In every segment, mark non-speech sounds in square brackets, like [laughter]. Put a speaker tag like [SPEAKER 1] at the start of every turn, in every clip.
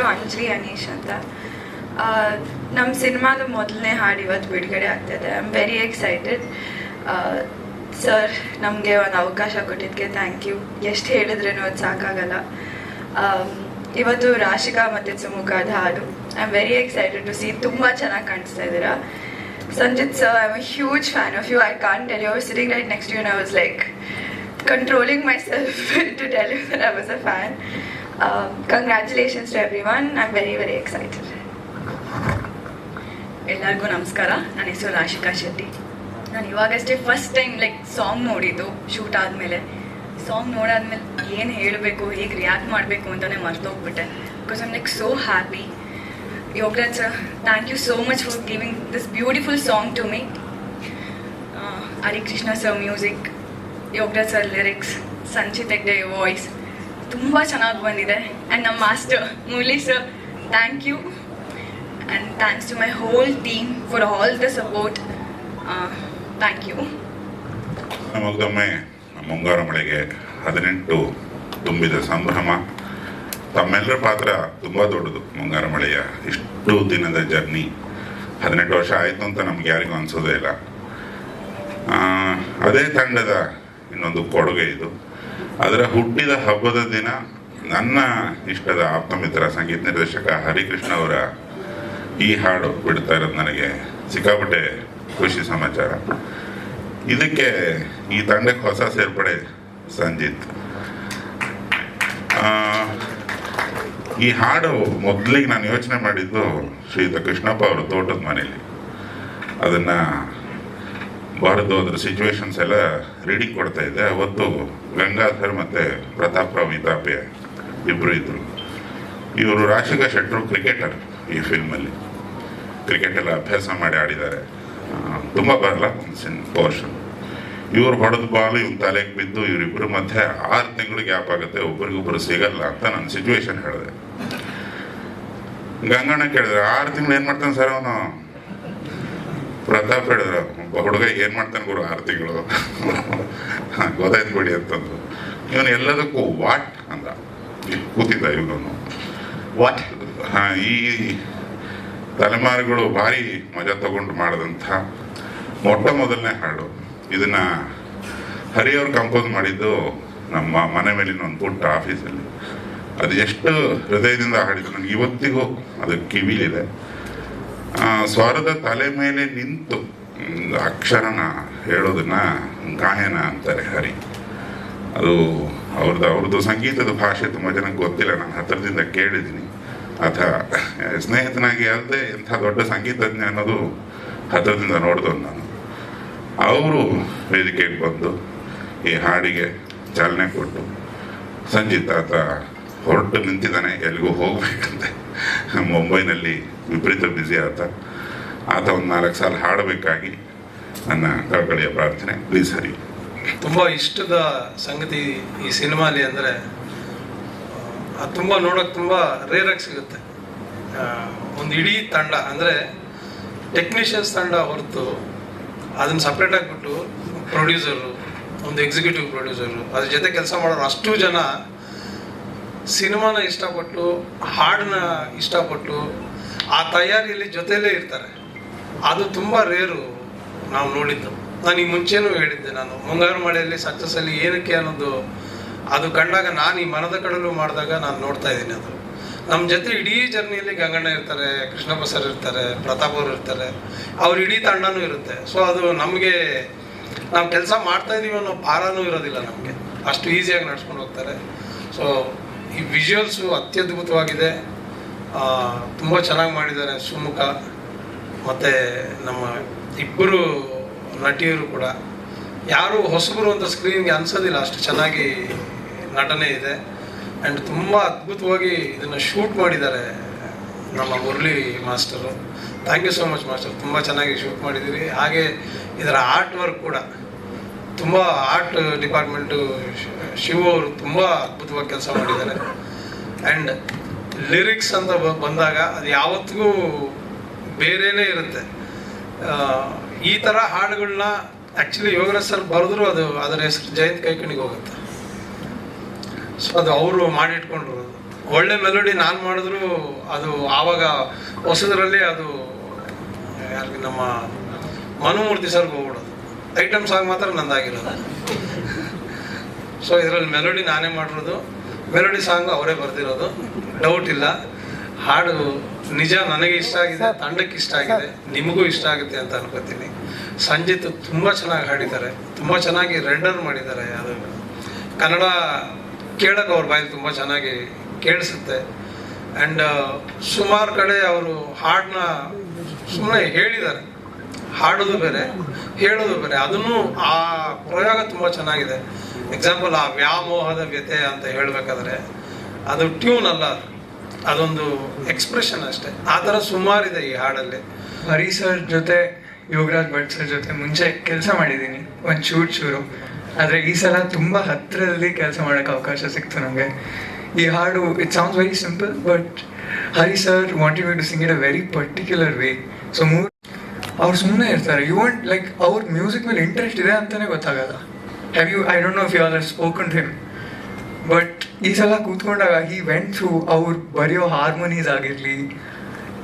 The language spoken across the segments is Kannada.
[SPEAKER 1] ಹೆಸರು ಅಂಜಲಿ ಅನೀಶ್ ಅಂತ. ನಮ್ಮ ಸಿನಿಮಾದ ಮೊದಲನೇ ಹಾಡು ಇವತ್ತು ಬಿಡುಗಡೆ ಆಗ್ತಿದೆ. I am very excited sir, ನಮಗೆ ಒಂದು ಅವಕಾಶ ಕೊಟ್ಟಿದ್ದಕ್ಕೆ ಥ್ಯಾಂಕ್ ಯು ಎಷ್ಟು ಹೇಳಿದ್ರೇನು ಅದು ಸಾಕಾಗಲ್ಲ. ಇವತ್ತು ರಾಶಿಕಾ ಮತ್ತು ಸುಮುಖದ ಹಾಡು. I am very excited to see ತುಂಬ ಚೆನ್ನಾಗಿ ಕಾಣಿಸ್ತಾ ಇದ್ದೀರಾ. Sanjith sir I am a huge fan of you I can tell you sitting right next you I was like controlling myself to tell you I was a fan. [laughs] Um, congratulations to everyone. I'm very, very excited.
[SPEAKER 2] ಎಲ್ಲರಿಗೂ ನಮಸ್ಕಾರ. ನನ್ನ ಹೆಸರು ರಾಶಿಕಾ ಶೆಟ್ಟಿ. ನಾನು ಇವಾಗಷ್ಟೇ ಫಸ್ಟ್ ಟೈಮ್ ಲೈಕ್ ಸಾಂಗ್ ನೋಡಿದ್ದು ಶೂಟ್ ಆದಮೇಲೆ. ಸಾಂಗ್ ನೋಡಾದ್ಮೇಲೆ ಏನು ಹೇಳಬೇಕು ಹೇಗೆ ರಿಯಾಕ್ಟ್ ಮಾಡಬೇಕು ಅಂತಲೇ ಮರ್ತೋಗ್ಬಿಟ್ಟೆ. Because I'm like so happy Yogaraj sir thank you so much for giving this beautiful song to me Harikrishna sir music Yogaraj sir lyrics Sanchith Hegde voice ತುಂಬ ಚೆನ್ನಾಗಿ ಬಂದಿದೆ. ಆ್ಯಂಡ್ ನಮ್ಮ master Murali sir thank you and thanks to my whole team for all the support thank you
[SPEAKER 3] ನಮಗೊಮ್ಮೆ ಮುಂಗಾರು ಮಳೆಗೆ ಹದಿನೆಂಟು ತುಂಬಿದ ಸಂಭ್ರಮ. ತಮ್ಮೆಲ್ಲರ ಪಾತ್ರ ತುಂಬ ದೊಡ್ಡದು ಮುಂಗಾರು ಮಳೆಯ ಇಷ್ಟು ದಿನದ ಜರ್ನಿ ಹದಿನೆಂಟು ವರ್ಷ ಆಯಿತು ಅಂತ ನಮ್ಗೆ ಯಾರಿಗೂ ಅನಿಸೋದೇ ಇಲ್ಲ. ಅದೇ ತಂಡದ ಇನ್ನೊಂದು ಕೊಡುಗೆ ಇದು. ಅದರ ಹುಟ್ಟಿದ ಹಬ್ಬದ ದಿನ ನನ್ನ ಇಷ್ಟದ ಆಪ್ತಮಿತ್ರ ಸಂಗೀತ ನಿರ್ದೇಶಕ ಹರಿಕೃಷ್ಣ ಅವರ ಈ ಹಾಡು ಬಿಡ್ತಾ ಇರೋದು ನನಗೆ ಸಿಕ್ಕಾಪಟ್ಟೆ ಖುಷಿ ಸಮಾಚಾರ. ಇದಕ್ಕೆ ಈ ತಂಡಕ್ಕೆ ಹೊಸ ಸೇರ್ಪಡೆ ಸಂಜಿತ್. ಈ ಹಾಡು ಮೊದಲಿಗೆ ನಾನು ಯೋಚನೆ ಮಾಡಿದ್ದು ಶ್ರೀಯುತ ಕೃಷ್ಣಪ್ಪ ಅವರು ತೋಟದ ಮನೇಲಿ. ಅದನ್ನು ಬರೆದು ಅದ್ರ ಸಿಚುವೇಶನ್ಸ್ ಎಲ್ಲ ರೀಡಿಂಗ್ ಕೊಡ್ತಾ ಇದ್ದೆ ಅವತ್ತು ಗಂಗಾಧರ್ ಮತ್ತು ಪ್ರತಾಪ್ ರಾವ್ ಇತಾಪೆ ಇಬ್ಬರು ಇದ್ದರು ಇವರು ರಾಶಿಕಾ ಶೆಟ್ಟರು ಕ್ರಿಕೆಟರ್ ಈ ಫಿಲ್ಮಲ್ಲಿ ಕ್ರಿಕೆಟೆಲ್ಲ ಅಭ್ಯಾಸ ಮಾಡಿ ಆಡಿದ್ದಾರೆ. ತುಂಬ ಬರಲ್ಲ ಒಂದು ಸಿನ್ ಪೋರ್ಷನ್ ಇವ್ರು ಹೊಡೆದ ಬಾಲ್, ಇವ್ರ ತಲೆಗೆ ಬಿದ್ದು ಇವರಿಬ್ಬರ ಮಧ್ಯೆ ಆರು ತಿಂಗಳು ಗ್ಯಾಪ್ ಆಗುತ್ತೆ, ಒಬ್ರಿಗೊಬ್ರು ಸಿಗಲ್ಲ ಅಂತ ನಾನು ಸಿಚುವೇಶನ್ ಹೇಳಿದೆ. ಗಂಗಣ್ಣ ಕೇಳಿದ್ರೆ, ಆರು ತಿಂಗಳು ಏನು ಮಾಡ್ತಾನೆ ಸರ್ ಅವನು? ಪ್ರತಾಪ್ ಹೇಳಿದ್ರು ಹುಡುಗ ಏನು ಮಾಡ್ತಾನೆ ಗುರು ಆರು ತಿಂಗಳು. ಗೊತ್ತಾಯ್ತು ಬಿಡಿ ಅಂತಂದು ಇವನು ಎಲ್ಲದಕ್ಕೂ ವಾಟ್ ಅಂದ. ಇಲ್ಲಿ ಕೂತಿದ್ದ ಇವನು ವಾಟ್ ಹಾಂ ಈ ತಲೆಮಾರುಗಳು ಭಾರಿ ಮಜಾ ತಗೊಂಡು ಮಾಡಿದಂಥ ಮೊಟ್ಟ ಮೊದಲನೇ ಹಾಡು. ಇದನ್ನ ಹರಿಯವ್ರು ಕಂಪೋಸ್ ಮಾಡಿದ್ದು ನಮ್ಮ ಮನೆ ಮೇಲಿನ ಒಂದು ಪುಟ್ಟ ಆಫೀಸಲ್ಲಿ ಅದು ಎಷ್ಟು ಹೃದಯದಿಂದ ಹಾಡಿದ್ರು ನನಗೆ ಇವತ್ತಿಗೂ ಅದು ಕಿವಿಲಿದೆ. ಸ್ವರದ ತಲೆ ಮೇಲೆ ನಿಂತು ಅಕ್ಷರನ ಹೇಳೋದನ್ನ ಗಾಯನ ಅಂತಾರೆ ಹರಿ. ಅದು ಅವ್ರದ್ದು ಅವ್ರದ್ದು ಸಂಗೀತದ ಭಾಷೆ ತುಂಬ ಜನಕ್ಕೆ ಗೊತ್ತಿಲ್ಲ, ನಾನು ಹತ್ತಿರದಿಂದ ಕೇಳಿದ್ದೀನಿ. ಅಥವಾ ಸ್ನೇಹಿತನಾಗಿ ಅಲ್ಲದೆ ಎಂಥ ದೊಡ್ಡ ಸಂಗೀತಜ್ಞ ಅನ್ನೋದು ಹತ್ತಿರದಿಂದ ನೋಡಿದವನು ನಾನು. ಅವರು ವೇದಿಕೆಗೆ ಬಂದು ಈ ಹಾಡಿಗೆ ಚಾಲನೆ ಕೊಟ್ಟು, ಸಂಜಿತ್ ಆತ ಹೊರಟು ನಿಂತಿದ್ದಾನೆ, ಎಲ್ಲಿಗೂ ಹೋಗ್ಬೇಕಂತೆ. ಮುಂಬೈನಲ್ಲಿ ವಿಪರೀತ ಬ್ಯುಸಿ ಆತ ಆತ ಒಂದು ನಾಲ್ಕು ಸಾಲ ಹಾಡಬೇಕಾಗಿ ನನ್ನ ಕಳಕಳಿಯ ಪ್ರಾರ್ಥನೆ. ಪ್ಲೀಸ್ ಹರಿ
[SPEAKER 4] ತುಂಬ ಇಷ್ಟದ ಸಂಗತಿ ಈ ಸಿನಿಮಾಲಿ ಅಂದರೆ ಅದು ತುಂಬ ನೋಡೋಕೆ ತುಂಬ ರೇರಾಗಿ ಸಿಗುತ್ತೆ. ಒಂದು ಇಡೀ ತಂಡ, ಅಂದರೆ ಟೆಕ್ನಿಷಿಯನ್ಸ್ ತಂಡ ಹೊರತು ಅದನ್ನು ಸಪ್ರೇಟ್ ಆಗಿಬಿಟ್ಟು ಪ್ರೊಡ್ಯೂಸರು ಒಂದು ಎಕ್ಸಿಕ್ಯೂಟಿವ್ ಪ್ರೊಡ್ಯೂಸರು ಅದ್ರ ಜೊತೆ ಕೆಲಸ ಮಾಡೋರು ಅಷ್ಟು ಜನ ಸಿನಿಮಾನ ಇಷ್ಟಪಟ್ಟು, ಹಾಡನ್ನ ಇಷ್ಟಪಟ್ಟು, ಆ ತಯಾರಿಯಲ್ಲಿ ಜೊತೆಯಲ್ಲೇ ಇರ್ತಾರೆ. ಅದು ತುಂಬ ರೇರು ನಾವು ನೋಡಿದ್ದು. ನಾನು ಈ ಮುಂಚೆನೂ ಹೇಳಿದ್ದೆ, ನಾನು ಮುಂಗಾರು ಮಳೆಯಲ್ಲಿ ಸಕ್ಸಸ್ ಅಲ್ಲಿ ಏನಕ್ಕೆ ಅನ್ನೋದು, ಅದು ಕಂಡಾಗ ನಾನು ಈ ಮನದ ಕಡಲು ಮಾಡಿದಾಗ ನಾನು ನೋಡ್ತಾ ಇದ್ದೀನಿ ಅದು. ನಮ್ಮ ಜೊತೆ ಇಡೀ ಜರ್ನಿಯಲ್ಲಿ ಗಂಗಣ್ಣ ಇರ್ತಾರೆ ಕೃಷ್ಣಪ್ಪ ಸರ್ ಇರ್ತಾರೆ, ಪ್ರತಾಪ್ ಅವರು ಇರ್ತಾರೆ. ಅವ್ರ ಇಡೀ ತಂಡನೂ ಇರುತ್ತೆ. ಸೊ ಅದು ನಮಗೆ, ನಾವು ಕೆಲಸ ಮಾಡ್ತಾ ಇದೀವಿ ಅನ್ನೋ ಭಾರನೂ ಇರೋದಿಲ್ಲ ನಮಗೆ. ಅಷ್ಟು ಈಸಿಯಾಗಿ ನಡ್ಸ್ಕೊಂಡು ಹೋಗ್ತಾರೆ. ಸೊ ಈ ವಿಜುವಲ್ಸು ಅತ್ಯದ್ಭುತವಾಗಿದೆ. ತುಂಬ ಚೆನ್ನಾಗಿ ಮಾಡಿದ್ದಾರೆ ಸುಮುಖ ಮತ್ತು ನಮ್ಮ ಇಬ್ಬರು ನಟಿಯರು ಕೂಡ. ಯಾರು ಹೊಸಬರು ಅಂತ ಸ್ಕ್ರೀನ್ಗೆ ಅನ್ಸೋದಿಲ್ಲ, ಅಷ್ಟು ಚೆನ್ನಾಗಿ ನಟನೆ ಇದೆ. ಆ್ಯಂಡ್ ತುಂಬ ಅದ್ಭುತವಾಗಿ ಇದನ್ನು ಶೂಟ್ ಮಾಡಿದ್ದಾರೆ ನಮ್ಮ Murali master. Thank you so much master. ತುಂಬ ಚೆನ್ನಾಗಿ ಶೂಟ್ ಮಾಡಿದ್ದೀರಿ. ಹಾಗೆ ಇದರ ಆರ್ಟ್ ವರ್ಕ್ ಕೂಡ. ತುಂಬ ಆರ್ಟ್ ಡಿಪಾರ್ಟ್ಮೆಂಟು ಶಿವ ಅವರು ತುಂಬ ಅದ್ಭುತವಾಗಿ ಕೆಲಸ ಮಾಡಿದ್ದಾರೆ. ಆ್ಯಂಡ್ ಲಿರಿಕ್ಸ್ ಅಂತ ಬಂದಾಗ ಅದು ಯಾವತ್ತಿಗೂ ಬೇರೆನೇ ಇರುತ್ತೆ. ಈ ಥರ ಹಾಡುಗಳನ್ನ ಆ್ಯಕ್ಚುಲಿ ಯೋಗರಾಜ್ ಸರ್ ಬರೆದ್ರು ಅದು, ಅದರ ಹೆಸರು ಜಯಂತ್ ಕೈಕಣಿಗೆ ಹೋಗುತ್ತೆ. ಸೊ ಅದು ಅವರು ಮಾಡಿಟ್ಕೊಂಡ್ರು ಒಳ್ಳೆ ಮೆಲೋಡಿ ನಾನು ಮಾಡಿದ್ರು ಅದು ಆವಾಗ ಹೊಸದರಲ್ಲಿ ಅದು, ಯಾರಿಗೆ ನಮ್ಮ ಮನುಮೂರ್ತಿ ಸರ್ಗೆ ಹೋಗ್ಬಿಡೋದು. ಐಟಮ್ ಸಾಂಗ್ ಮಾತ್ರ ನಂದಾಗಿರೋದು. ಸೊ ಇದರಲ್ಲಿ ಮೆಲೋಡಿ ನಾನೇ ಮಾಡಿರೋದು. ಮೆಲೋಡಿ ಸಾಂಗ್ ಅವರೇ ಬರ್ತಿರೋದು ಡೌಟ್ ಇಲ್ಲ. ಹಾಡು ನಿಜ ನನಗೆ ಇಷ್ಟ ಆಗಿದೆ, ತಂಡಕ್ಕೆ ಇಷ್ಟ ಆಗಿದೆ, ನಿಮಗೂ ಇಷ್ಟ ಆಗುತ್ತೆ ಅಂತ ಅನ್ಕೋತೀನಿ. ಸಂಜಿತ್ ತುಂಬ ಚೆನ್ನಾಗಿ ಹಾಡಿದ್ದಾರೆ. ತುಂಬ ಚೆನ್ನಾಗಿ ರೆಂಡರ್ ಮಾಡಿದ್ದಾರೆ ಅದು ಕನ್ನಡ ಕೇಳಕ್ಕೆ ಅವ್ರ ಬಾಯಲ್ಲಿ ತುಂಬ ಚೆನ್ನಾಗಿ ಕೇಳಿಸುತ್ತೆ. ಆ್ಯಂಡ್ ಸುಮಾರು ಕಡೆ ಅವರು ಹಾಡನ್ನ ಸುಮ್ಮನೆ ಹೇಳಿದ್ದಾರೆ. ಹಾಡೋದು ಬೇರೆ, ಹೇಳೋದು ಬೇರೆ. ಅದನ್ನು ಆ ಪ್ರಯೋಗ ತುಂಬ ಚೆನ್ನಾಗಿದೆ. ಎಕ್ಸಾಂಪಲ್ ಆ ವ್ಯಾಮೋಹದ ವ್ಯತೆ ಅಂತ ಹೇಳಬೇಕಾದ್ರೆ, ಅದು ಟ್ಯೂನ್ ಅಲ್ಲ, ಅದೊಂದು ಎಕ್ಸ್ಪ್ರೆಷನ್ ಅಷ್ಟೇ. ಆ ಥರ ಸುಮಾರಿದೆ ಈ ಹಾಡಲ್ಲಿ.
[SPEAKER 5] ಹರಿ ಸರ್ ಜೊತೆ, ಯೋಗರಾಜ್ ಭಟ್ ಸರ್ ಜೊತೆ ಮುಂಚೆ ಕೆಲಸ ಮಾಡಿದ್ದೀನಿ, ಒಂದು ಚೂರು ಚೂರು ಆದರೆ ಈ ಸಲ ತುಂಬ ಹತ್ತಿರದಲ್ಲಿ ಕೆಲಸ ಮಾಡೋಕ್ಕೆ ಅವಕಾಶ ಸಿಕ್ತು ನನಗೆ ಈ ಹಾಡು it sounds very simple but Hari sir wanting to sing it a very particular way so ಮೂರು ಅವ್ರು ಸುಮ್ಮನೆ ಇರ್ತಾರೆ. ಯು ವಾಂಟ್ ಲೈಕ್ ಅವ್ರ ಮ್ಯೂಸಿಕ್ ಮೇಲೆ ಇಂಟ್ರೆಸ್ಟ್ ಇದೆ ಅಂತಲೇ ಗೊತ್ತಾಗಲ್ಲ. Have you I don't know if you all spoken him but ಈ ಸಲ ಕೂತ್ಕೊಂಡಾಗ ಹಿ ವೆಂಟ್ ಥ್ರೂ ಅವ್ರು ಬರೆಯೋ ಹಾರ್ಮೋನೀಸ್ ಆಗಿರಲಿ.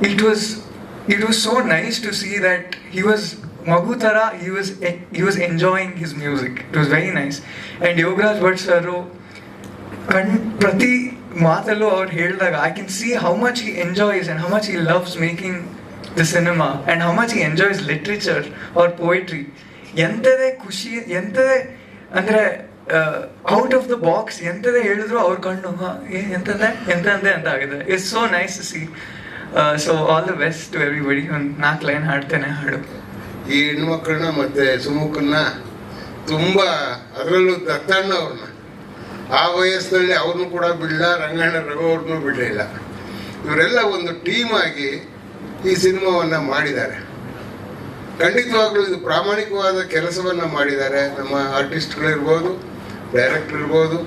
[SPEAKER 5] It was it was so nice to see that he was ಮಗು ಥರ he was he was enjoying his music it was very nice and Yogaraj Bhat sir ಕಣ್, ಪ್ರತಿ ಮಾತಲ್ಲೂ ಅವ್ರು ಹೇಳಿದಾಗ I can see how much he enjoys and how much he loves making the cinema and how much he enjoys literature or poetry ಎಂಥದೇ ಖುಷಿ ಎಂಥದೇ ಅಂದರೆ ಔಟ್ ಆಫ್ ದ ಬಾಕ್ಸ್ ಎಂಥದೇ ಹೇಳಿದ್ರು ಅವ್ರ ಕಣ್ಣು ಎಂತಂದೆ ಎಂತಂದೆ ಅಂತ ಆಗಿದೆ. It's so nice see so all the best to everybody ಒಂದು ನಾಲ್ಕು ಲೈನ್ ಹಾಡ್ತೇನೆ, ಹಾಡು.
[SPEAKER 6] ಈ ಹೆಣ್ಮಕ್ಳನ್ನ ಮತ್ತೆ ಸುಮುಖನ್ನ ತುಂಬ ಅದರಲ್ಲೂ ದತ್ತಣ್ಣ ಅವ್ರನ್ನ. ಆ ವಯಸ್ಸಿನಲ್ಲಿ ಅವ್ರನ್ನೂ ಕೂಡ ಬಿಡಲ್ಲ ರಂಗಣ್ಣ ರಘು ಅವ್ರನ್ನೂ ಬಿಡಲಿಲ್ಲ. ಇವರೆಲ್ಲ ಒಂದು ಟೀಮ್ ಆಗಿ ಈ ಸಿನಿಮಾವನ್ನು ಮಾಡಿದ್ದಾರೆ. ಖಂಡಿತವಾಗ್ಲೂ ಇದು ಪ್ರಾಮಾಣಿಕವಾದ ಕೆಲಸವನ್ನು ಮಾಡಿದ್ದಾರೆ. ನಮ್ಮ ಆರ್ಟಿಸ್ಟ್ಗಳಿರ್ಬೋದು ಡೈರೆಕ್ಟರ್ ಇರ್ಬೋದು